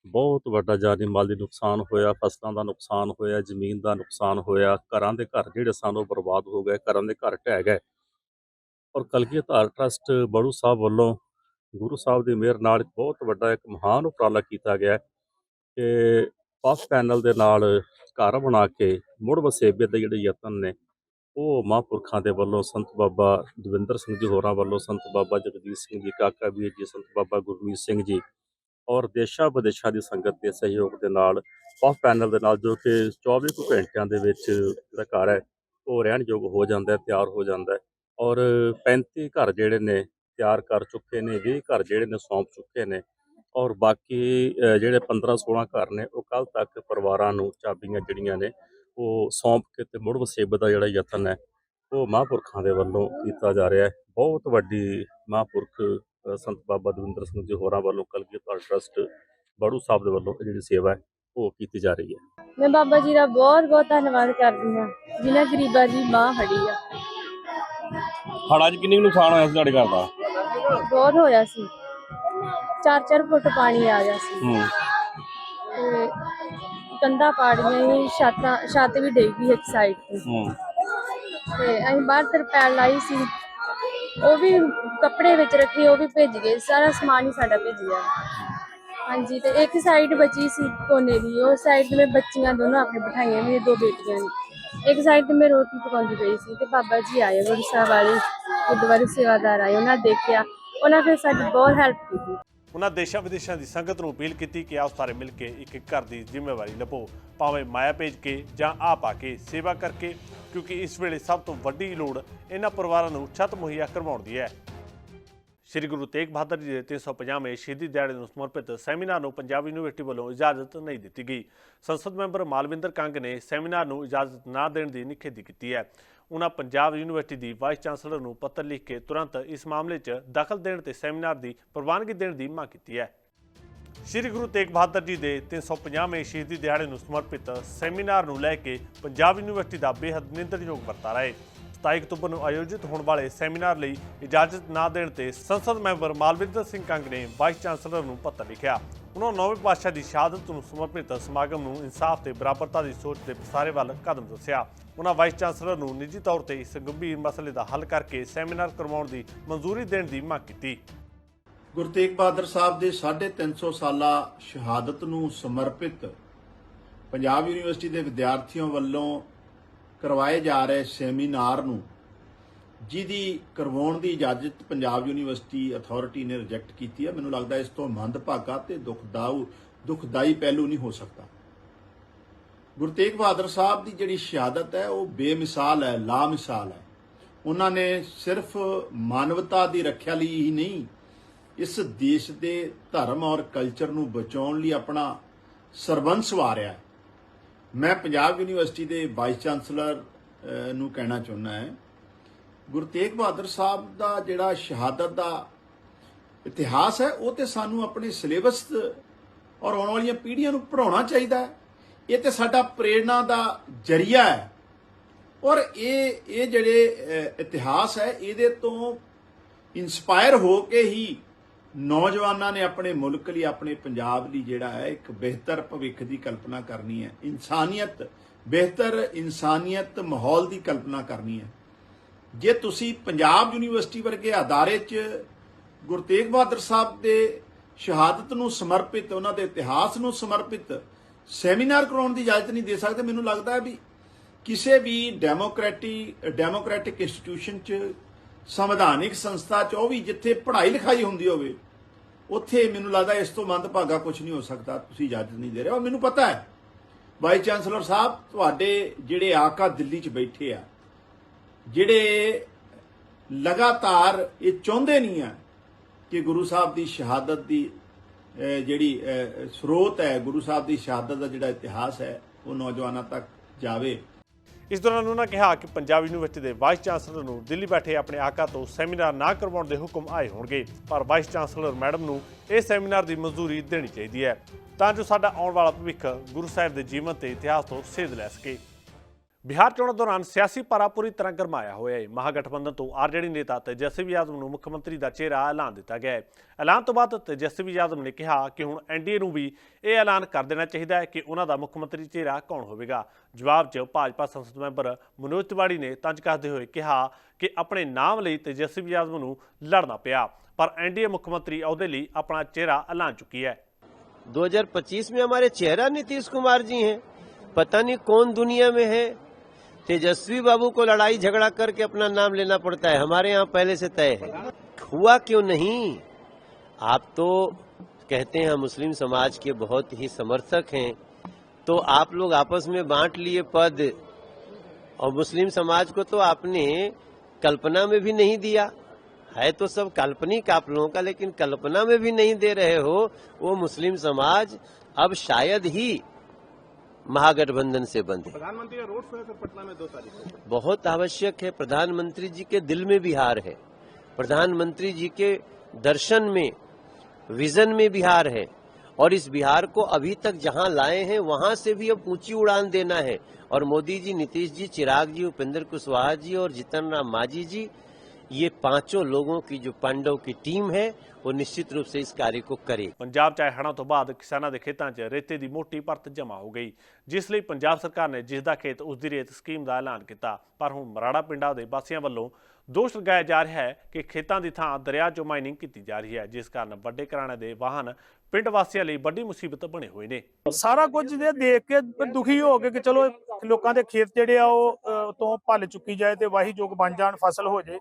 ਬਹੁਤ ਵੱਡਾ ਜਾਨੀ ਮਾਲੀ ਨੁਕਸਾਨ ਹੋਇਆ, ਫਸਲਾਂ ਦਾ ਨੁਕਸਾਨ ਹੋਇਆ, ਜ਼ਮੀਨ ਦਾ ਨੁਕਸਾਨ ਹੋਇਆ, ਘਰਾਂ ਦੇ ਘਰ ਜਿਹੜੇ ਸਨ ਉਹ ਬਰਬਾਦ ਹੋ ਗਏ, ਘਰਾਂ ਦੇ ਘਰ ਢਹਿ ਗਏ। ਔਰ ਕਲਗੀਧਰ ਟਰਸਟ ਬੜੂ ਸਾਹਿਬ ਵੱਲੋਂ ਗੁਰੂ ਸਾਹਿਬ ਦੀ ਮਿਹਰ ਨਾਲ ਬਹੁਤ ਵੱਡਾ ਇੱਕ ਮਹਾਨ ਉਪਰਾਲਾ ਕੀਤਾ ਗਿਆ ਹੈ ਕਿ ਪੱਕ ਪੈਨਲ ਦੇ ਨਾਲ ਘਰ ਬਣਾ ਕੇ ਮੁੜ ਵਸੇਬੇ ਦੇ ਜਿਹੜੇ ਯਤਨ ਨੇ, ਉਹ ਮਹਾਂਪੁਰਖਾਂ ਦੇ ਵੱਲੋਂ ਸੰਤ ਬਾਬਾ ਦਵਿੰਦਰ ਸਿੰਘ ਜੀ ਹੋਰਾਂ ਵੱਲੋਂ ਸੰਤ ਬਾਬਾ ਜਗਜੀਤ ਸਿੰਘ ਜੀ, ਕਾਕਾ ਵੀਰ ਜੀ, ਸੰਤ ਬਾਬਾ ਗੁਰਮੀਤ ਸਿੰਘ ਜੀ ਔਰ ਦੇਸ਼ਾਂ ਵਿਦੇਸ਼ਾਂ ਦੀ ਸੰਗਤ ਦੇ ਸਹਿਯੋਗ ਦੇ ਨਾਲ ਪਫ ਪੈਨਲ ਦੇ ਨਾਲ, ਜੋ ਕਿ 24 ਕੁ ਘੰਟਿਆਂ ਦੇ ਵਿੱਚ ਜਿਹੜਾ ਘਰ ਹੈ, ਉਹ ਰਹਿਣਯੋਗ ਹੋ ਜਾਂਦਾ ਤਿਆਰ ਹੋ ਜਾਂਦਾ ਔਰ 35 ਘਰ ਜਿਹੜੇ ਨੇ, ਤਿਆਰ ਕਰ ਚੁੱਕੇ ਨੇ 20 ਘਰ ਜਿਹੜੇ ਨੇ, ਸੌਂਪ ਚੁੱਕੇ ਨੇ। ਔਰ ਬਾਕੀ ਜਿਹੜੇ 15 16 ਘਰ ਨੇ, ਉਹ ਕੱਲ ਤੱਕ ਪਰਿਵਾਰਾਂ ਨੂੰ ਚਾਬੀਆਂ ਜਿਹੜੀਆਂ ਨੇ, ਉਹ ਸੌਂਪ ਕੇ ਤੇ ਮੁੜ ਵਸੇਬਤ ਦਾ ਜਿਹੜਾ ਯਤਨ ਹੈ, ਉਹ ਮਹਾਂਪੁਰਖਾਂ ਦੇ ਵੱਲੋਂ ਕੀਤਾ ਜਾ ਰਿਹਾ ਹੈ। ਬਹੁਤ ਵੱਡੀ ਮਹਾਂਪੁਰਖ ਸੰਤ ਬਾਬਾ ਦਵਿੰਦਰ ਸਿੰਘ ਜੀ ਹੋਰਾਂ ਵੱਲੋਂ ਕਲਗੀਧਰ ਟਰਸਟ ਬੜੂ ਸਾਹਿਬ ਦੇ ਵੱਲੋਂ ਇਹ ਜਿਹੜੀ ਸੇਵਾ ਹੈ ਉਹ ਕੀਤੀ ਜਾ ਰਹੀ ਹੈ। ਮੈਂ ਬਾਬਾ ਜੀ ਦਾ ਬਹੁਤ ਬਹੁਤ ਧੰਨਵਾਦ ਕਰਦੀ ਹਾਂ ਜਿਨ੍ਹਾਂ ਗਰੀਬਾਂ ਦੀ ਮਾਂ ਫੜੀ ਆ। ਹੜ੍ਹਾਂ 'ਚ ਕਿੰਨੀ ਨੁਕਸਾਨ ਹੋਇਆ ਸੀ ਤੁਹਾਡੇ ਘਰ ਦਾ? ਬਹੁਤ ਹੋਇਆ ਸੀ। 4-4 ਫੁੱਟ ਪਾਣੀ ਆ ਗਿਆ ਸੀ। ਹੂੰ। ਤੇ ਕੰਧਾਂ ਪਾੜ ਗਈਆਂ ਸੀ ਛੱਤਾਂ ਛੱਤ ਵੀ ਡਿੱਗ ਇੱਕ ਸਾਈਡ ਤੇ। ਹੂੰ। ਤੇ ਅਸੀਂ ਬਾਹਰ ਤਰਪੈਲ ਲਾਈ ਸੀ। ਉਹ ਵੀ ਕੱਪੜੇ ਵਿੱਚ ਰੱਖੇ, ਉਹ ਵੀ ਭੇਜ ਗਏ, ਸਾਰਾ ਸਮਾਨ ਹੀ ਸਾਡਾ ਭਿੱਜ ਗਿਆ। ਹਾਂਜੀ, ਤੇ ਇੱਕ ਸਾਈਡ ਬਚੀ ਸੀ ਕੋਨੇ ਦੀ, ਉਹ ਸਾਈਡ ਤੇ ਮੈਂ ਬੱਚੀਆਂ ਦੋਨੋਂ ਆਪਣੇ ਬਿਠਾਈਆਂ ਮੇਰੀ ਦੋ ਬੇਟੀਆਂ ਨੇ। ਇੱਕ ਸਾਈਡ ਤੇ ਮੈਂ ਰੋਟੀ ਪਕਾਉਂਦੀ ਪਈ ਸੀ ਤੇ ਬਾਬਾ ਜੀ ਆਏ, ਗੁਰੂ ਵਾਲੇ ਗੁਰਦੁਆਰੇ ਸੇਵਾਦਾਰ ਆਏ, ਉਹਨਾਂ ਦੇਖਿਆ, ਉਹਨਾਂ ਫਿਰ ਸਾਡੀ ਬਹੁਤ ਹੈਲਪ ਕੀਤੀ। ਉਹਨਾਂ ਦੇਸ਼ਾਂ ਵਿਦੇਸ਼ਾਂ ਦੀ ਸੰਗਤ ਨੂੰ ਅਪੀਲ ਕੀਤੀ ਕਿ ਆਓ ਸਾਰੇ ਮਿਲ ਕੇ ਇੱਕ ਇੱਕ ਘਰ ਦੀ ਜ਼ਿੰਮੇਵਾਰੀ ਲਪੋ ਭਾਵੇਂ ਮਾਇਆ ਭੇਜ ਕੇ ਜਾਂ ਆਪ ਪਾ ਕੇ ਸੇਵਾ ਕਰਕੇ, ਕਿਉਂਕਿ ਇਸ ਵੇਲੇ ਸਭ ਤੋਂ ਵੱਡੀ ਲੋੜ ਇਹਨਾਂ ਪਰਿਵਾਰਾਂ ਨੂੰ ਛੱਤ ਮੁਹੱਈਆ ਕਰਵਾਉਣ ਦੀ ਹੈ। ਸ਼੍ਰੀ ਗੁਰੂ ਤੇਗ ਬਹਾਦਰ ਜੀ ਦੇ 350ਵੇਂ ਸ਼ਹੀਦੀ ਦਿਹਾੜੇ ਨੂੰ ਸਮਰਪਿਤ ਸੈਮੀਨਾਰ ਨੂੰ ਪੰਜਾਬ ਯੂਨੀਵਰਸਿਟੀ ਵੱਲੋਂ ਇਜਾਜ਼ਤ ਨਹੀਂ ਦਿੱਤੀ ਗਈ। ਸੰਸਦ ਮੈਂਬਰ ਮਾਲਵਿੰਦਰ ਕੰਗ ਨੇ ਸੈਮੀਨਾਰ ਨੂੰ ਇਜਾਜ਼ਤ ਨਾ ਦੇਣ ਦੀ ਨਿਖੇਧੀ ਕੀਤੀ ਹੈ। ਉਹਨਾਂ ਪੰਜਾਬ ਯੂਨੀਵਰਸਿਟੀ ਦੀ ਵਾਈਸ ਚਾਂਸਲਰ ਨੂੰ ਪੱਤਰ ਲਿਖ ਕੇ ਤੁਰੰਤ ਇਸ ਮਾਮਲੇ 'ਚ ਦਖਲ ਦੇਣ ਤੇ ਸੈਮੀਨਾਰ ਦੀ ਪ੍ਰਵਾਨਗੀ ਦੇਣ ਦੀ ਮੰਗ ਕੀਤੀ ਹੈ। ਸ਼੍ਰੀ ਗੁਰੂ ਤੇਗ ਬਹਾਦਰ ਜੀ ਦੇ 350ਵੇਂ ਸ਼ਹੀਦੀ ਦਿਹਾੜੇ ਨੂੰ ਸਮਰਪਿਤ ਸੈਮੀਨਾਰ ਨੂੰ ਲੈ ਕੇ ਪੰਜਾਬ ਯੂਨੀਵਰਸਿਟੀ ਦਾ ਬੇਹੱਦ ਨਿੰਦਣਯੋਗ ਵਰਤਾਰਾ ਹੈ 27 ਅਕਤੂਬਰ ਨੂੰ ਆਯੋਜਿਤ ਹੋਣ ਵਾਲੇ ਸੈਮੀਨਾਰ ਲਈ ਇਜਾਜ਼ਤ ਨਾ ਦੇਣ ਤੇ ਸੰਸਦ ਮੈਂਬਰ ਮਾਲਵਿੰਦਰ ਸਿੰਘ ਕੰਗ ਨੇ ਵਾਈਸ ਚਾਂਸਲਰ ਨੂੰ ਪੱਤਰ ਲਿਖਿਆ। ਉਹਨਾਂ ਨੌਵੇਂ ਪਾਤਸ਼ਾਹ ਦੀ ਸ਼ਹਾਦਤ ਨੂੰ ਸਮਰਪਿਤ ਸਮਾਗਮ ਨੂੰ ਇਨਸਾਫ ਤੇ ਬਰਾਬਰਤਾ ਦੀ ਸੋਚ ਦੇ ਪ੍ਰਸਾਰੇ ਵੱਲ ਕਦਮ ਦੱਸਿਆ। ਉਹਨਾਂ ਵਾਈਸ ਚਾਂਸਲਰ ਨੂੰ ਨਿੱਜੀ ਤੌਰ ਤੇ ਇਸ ਗੰਭੀਰ ਮਸਲੇ ਦਾ ਹੱਲ ਕਰਕੇ ਸੈਮੀਨਾਰ ਕਰਵਾਉਣ ਦੀ ਮਨਜ਼ੂਰੀ ਦੇਣ ਦੀ ਮੰਗ ਕੀਤੀ। ਗੁਰੂ ਤੇਗ ਬਹਾਦਰ ਸਾਹਿਬ ਦੇ 350 ਸਾਲਾ ਸ਼ਹਾਦਤ ਨੂੰ ਸਮਰਪਿਤ ਪੰਜਾਬ ਯੂਨੀਵਰਸਿਟੀ ਦੇ ਵਿਦਿਆਰਥੀਆਂ ਵੱਲੋਂ ਕਰਵਾਏ ਜਾ ਰਹੇ ਸੈਮੀਨਾਰ ਨੂੰ, ਜਿਹਦੀ ਕਰਵਾਉਣ ਦੀ ਇਜਾਜ਼ਤ ਪੰਜਾਬ ਯੂਨੀਵਰਸਿਟੀ ਅਥਾਰਟੀ ਨੇ ਰਿਜੈਕਟ ਕੀਤੀ ਹੈ। ਮੈਨੂੰ ਲੱਗਦਾ ਇਸ ਤੋਂ ਮੰਦਭਾਗਾ ਤੇ ਦੁਖਦਾਊ, ਦੁਖਦਾਈ ਪਹਿਲੂ ਨਹੀਂ ਹੋ ਸਕਦਾ। ਗੁਰੂ ਤੇਗ ਬਹਾਦਰ ਸਾਹਿਬ ਦੀ ਜਿਹੜੀ ਸ਼ਹਾਦਤ ਹੈ, ਉਹ ਬੇਮਿਸਾਲ ਹੈ ਲਾ ਮਿਸਾਲ ਹੈ। ਉਹਨਾਂ ਨੇ ਸਿਰਫ ਮਾਨਵਤਾ ਦੀ ਰੱਖਿਆ ਲਈ ਹੀ ਨਹੀਂ, ਇਸ ਦੇਸ਼ ਦੇ ਧਰਮ ਔਰ ਕਲਚਰ ਨੂੰ ਬਚਾਉਣ ਲਈ ਆਪਣਾ ਸਰਬੰਸ ਵਾਰਿਆ ਮੈਂ ਪੰਜਾਬ ਯੂਨੀਵਰਸਿਟੀ ਦੇ ਵਾਈਸ ਚਾਂਸਲਰ ਨੂੰ ਕਹਿਣਾ ਚਾਹੁੰਦਾ ਹੈ। ਗੁਰੂ ਤੇਗ ਬਹਾਦਰ ਸਾਹਿਬ ਦਾ ਜਿਹੜਾ ਸ਼ਹਾਦਤ ਦਾ ਇਤਿਹਾਸ ਹੈ, ਉਹ ਤੇ ਸਾਨੂੰ ਆਪਣੇ ਸਿਲੇਬਸ ਔਰ ਆਉਣ ਵਾਲੀਆਂ ਪੀੜ੍ਹੀਆਂ ਨੂੰ ਪੜਾਉਣਾ ਚਾਹੀਦਾ ਹੈ। ਇਹ ਤੇ ਸਾਡਾ ਪ੍ਰੇਰਣਾ ਦਾ ਜਰੀਆ ਹੈ। ਔਰ ਇਹ ਇਹ ਜਿਹੜੇ ਇਤਿਹਾਸ ਹੈ, ਇਹਦੇ ਤੋਂ ਇਨਸਪਾਇਰ ਹੋ ਕੇ ਹੀ ਨੌਜਵਾਨਾਂ ਨੇ ਆਪਣੇ ਮੁਲਕ ਲਈ, ਆਪਣੇ ਪੰਜਾਬ ਲਈ ਜਿਹੜਾ ਹੈ, ਇੱਕ ਬਿਹਤਰ ਭਵਿੱਖ ਦੀ ਕਲਪਨਾ ਕਰਨੀ ਹੈ। ਇਨਸਾਨੀਅਤ, ਬਿਹਤਰ ਇਨਸਾਨੀਅਤ ਮਾਹੌਲ ਦੀ ਕਲਪਨਾ ਕਰਨੀ ਹੈ। ਜੇ ਤੁਸੀਂ ਪੰਜਾਬ ਯੂਨੀਵਰਸਿਟੀ ਵਰਗੇ ਅਦਾਰੇ 'ਚ ਗੁਰੂ ਤੇਗ ਬਹਾਦਰ ਸਾਹਿਬ ਦੇ ਸ਼ਹਾਦਤ ਨੂੰ ਸਮਰਪਿਤ, ਉਹਨਾਂ ਦੇ ਇਤਿਹਾਸ ਨੂੰ ਸਮਰਪਿਤ ਸੈਮੀਨਾਰ ਕਰਾਉਣ ਦੀ ਇਜਾਜ਼ਤ ਨਹੀਂ ਦੇ ਸਕਦੇ, ਮੈਨੂੰ ਲੱਗਦਾ ਹੈ ਵੀ ਕਿਸੇ ਵੀ ਡੈਮੋਕ੍ਰੈਟੀ, ਡੈਮੋਕ੍ਰੈਟਿਕ ਇੰਸਟੀਟਿਊਸ਼ਨ 'ਚ ਸੰਵਿਧਾਨਿਕ ਸੰਸਥਾ 'ਚ ਉਹ ਵੀ ਜਿੱਥੇ ਪੜ੍ਹਾਈ ਲਿਖਾਈ ਹੁੰਦੀ ਹੋਵੇ, ਉੱਥੇ ਮੈਨੂੰ ਲੱਗਦਾ ਇਸ ਤੋਂ ਮੰਦਭਾਗਾ ਕੁਝ ਨਹੀਂ ਹੋ ਸਕਦਾ, ਤੁਸੀਂ ਇਜਾਜ਼ਤ ਨਹੀਂ ਦੇ ਰਹੇ ਔਰ ਮੈਨੂੰ ਪਤਾ ਹੈ ਵਾਈਸ ਚਾਂਸਲਰ ਸਾਹਿਬ, ਤੁਹਾਡੇ ਜਿਹੜੇ ਆਕਾ ਦਿੱਲੀ 'ਚ ਬੈਠੇ ਆ, ਜਿਹੜੇ ਲਗਾਤਾਰ ਇਹ ਚਾਹੁੰਦੇ ਨਹੀਂ ਆ ਕਿ ਗੁਰੂ ਸਾਹਿਬ ਦੀ ਸ਼ਹਾਦਤ ਦੀ ਜਿਹੜੀ ਸਰੋਤ ਹੈ, ਗੁਰੂ ਸਾਹਿਬ ਦੀ ਸ਼ਹਾਦਤ ਦਾ ਜਿਹੜਾ ਇਤਿਹਾਸ ਹੈ, ਉਹ ਨੌਜਵਾਨਾਂ ਤੱਕ ਜਾਵੇ। ਇਸ ਦੌਰਾਨ ਉਹਨਾਂ ਕਿਹਾ ਕਿ ਪੰਜਾਬ ਯੂਨੀਵਰਸਿਟੀ ਦੇ ਵਾਈਸ ਚਾਂਸਲਰ ਨੂੰ ਦਿੱਲੀ ਬੈਠੇ ਆਪਣੇ ਆਕਾ ਤੋਂ ਸੈਮੀਨਾਰ ਨਾ ਕਰਵਾਉਣ ਦੇ ਹੁਕਮ ਆਏ ਹੋਣਗੇ, ਪਰ ਵਾਈਸ ਚਾਂਸਲਰ ਮੈਡਮ ਨੂੰ ਇਹ ਸੈਮੀਨਾਰ ਦੀ ਮਨਜ਼ੂਰੀ ਦੇਣੀ ਚਾਹੀਦੀ ਹੈ। ਤਾਂ ਜੋ ਸਾਡਾ ਆਉਣ ਵਾਲਾ ਭਵਿੱਖ ਗੁਰੂ ਸਾਹਿਬ ਦੇ ਜੀਵਨ ਤੇ ਇਤਿਹਾਸ ਤੋਂ ਸੇਧ ਲੈ ਸਕੇ। ਬਿਹਾਰ ਚੋਣਾਂ ਦੌਰਾਨ ਸਿਆਸੀ ਪਾਰਾ ਪੂਰੀ ਤਰ੍ਹਾਂ ਗਰਮਾਇਆ ਹੋਇਆ ਹੈ ਮਹਾਗਠਬੰਧਨ ਤੋਂ ਆਰਜੇਡੀ ਨੇਤਾ ਤੇਜਸਵੀ ਯਾਦਵ ਨੂੰ ਮੁੱਖ ਮੰਤਰੀ ਦਾ ਚਿਹਰਾ ਐਲਾਨ ਦਿੱਤਾ ਗਿਆ ਹੈ ਐਲਾਨ ਤੋਂ ਬਾਅਦ ਤੇਜਸਵੀ ਯਾਦਵ ਨੇ ਕਿਹਾ ਕਿ ਹੁਣ ਐਨਡੀਏ ਨੂੰ ਵੀ ਇਹ ਐਲਾਨ ਕਰ ਦੇਣਾ ਚਾਹੀਦਾ ਹੈ ਕਿ ਉਹਨਾਂ ਦਾ ਮੁੱਖ ਮੰਤਰੀ ਚਿਹਰਾ ਕੌਣ ਹੋਵੇਗਾ ਜਵਾਬ 'ਚ ਭਾਜਪਾ ਸੰਸਦ ਮੈਂਬਰ ਮਨੋਜ ਤਿਵਾੜੀ ਨੇ ਤੰਜ ਕੱਸਦੇ ਹੋਏ ਕਿਹਾ ਕਿ ਆਪਣੇ ਨਾਮ ਲਈ ਤੇਜਸਵੀ ਯਾਦਵ ਨੂੰ ਲੜਨਾ ਪਿਆ ਪਰ ਐਨਡੀਏ ਮੁੱਖ ਮੰਤਰੀ ਅਹੁਦੇ ਲਈ ਆਪਣਾ ਚਿਹਰਾ ਐਲਾਨ ਚੁੱਕੀ ਹੈ 2025 में हमारे चेहरा नीतीश कुमार जी हैं पता नहीं कौन दुनिया में है तेजस्वी बाबू को लड़ाई झगड़ा करके अपना नाम लेना पड़ता है। हमारे यहाँ पहले से तय है। हुआ क्यों नहीं? आप तो कहते हैं मुस्लिम समाज के बहुत ही समर्थक हैं। तो आप लोग आपस में बांट लिए पद, और मुस्लिम समाज को तो आपने कल्पना में भी नहीं दिया। है तो सब काल्पनिक आप लोगों का, लेकिन कल्पना में भी नहीं दे रहे हो। वो मुस्लिम समाज अब शायद ही महागठबंधन से बंधे। प्रधानमंत्री का रोड शो है पटना में दो तारीख बहुत आवश्यक है प्रधानमंत्री जी के दिल में बिहार है। प्रधानमंत्री जी के दर्शन में विजन में बिहार है। और इस बिहार को अभी तक जहाँ लाए हैं वहाँ से भी अब ऊँची उड़ान देना है। और मोदी जी नीतीश जी चिराग जी उपेंद्र कुशवाहा जी और जितन राम मांझी जी ये पांचों लोगों की जो पांडव की टीम है वो निश्चित रूप से इस कार्य को करे ਪੰਜਾਬ 'ਚ ਆਏ ਹੜ੍ਹਾਂ ਤੋਂ ਬਾਅਦ ਕਿਸਾਨਾਂ ਦੇ ਖੇਤਾਂ 'ਚ ਰੇਤੇ ਦੀ ਮੋਟੀ ਪਰਤ ਜਮ੍ਹਾਂ ਹੋ ਗਈ ਜਿਸ ਲਈ ਪੰਜਾਬ ਸਰਕਾਰ ਨੇ ਜਿਸ ਦਾ ਖੇਤ ਉਸ ਦੀ ਰੇਤ ਸਕੀਮ ਦਾ ਐਲਾਨ ਕੀਤਾ ਪਰ ਹੁਣ ਮਰਾੜਾ ਪਿੰਡਾਂ ਦੇ ਵਾਸੀਆਂ ਵੱਲੋਂ ਦੋਸ਼ ਲਗਾਇਆ ਜਾ ਰਿਹਾ ਹੈ ਕਿ ਖੇਤਾਂ ਦੀ ਥਾਂ ਦਰਿਆ 'ਚੋਂ ਮਾਈਨਿੰਗ ਕੀਤੀ ਜਾ ਰਹੀ ਹੈ ਜਿਸ ਕਾਰਨ ਵੱਡੇ ਘਰਾਣੇ ਦੇ ਵਾਹਨ ਪਿੰਡ ਵਾਸੀਆਂ ਲਈ ਵੱਡੀ ਮੁਸੀਬਤ ਬਣੇ ਹੋਏ ਨੇ। ਸਾਰਾ ਕੁਝ ਜੇ ਦੇਖ ਕੇ ਦੁਖੀ ਹੋ ਕੇ ਕਿ ਚਲੋ ਲੋਕਾਂ ਦੇ ਖੇਤ ਜਿਹੜੇ ਆ ਉਹ ਤੋਂ ਭੱਲ ਚੁੱਕੀ ਜਾਏ ਤੇ ਵਾਹੀ ਯੋਗ ਬਣ ਜਾਣ ਫਸਲ ਹੋ ਜੇ।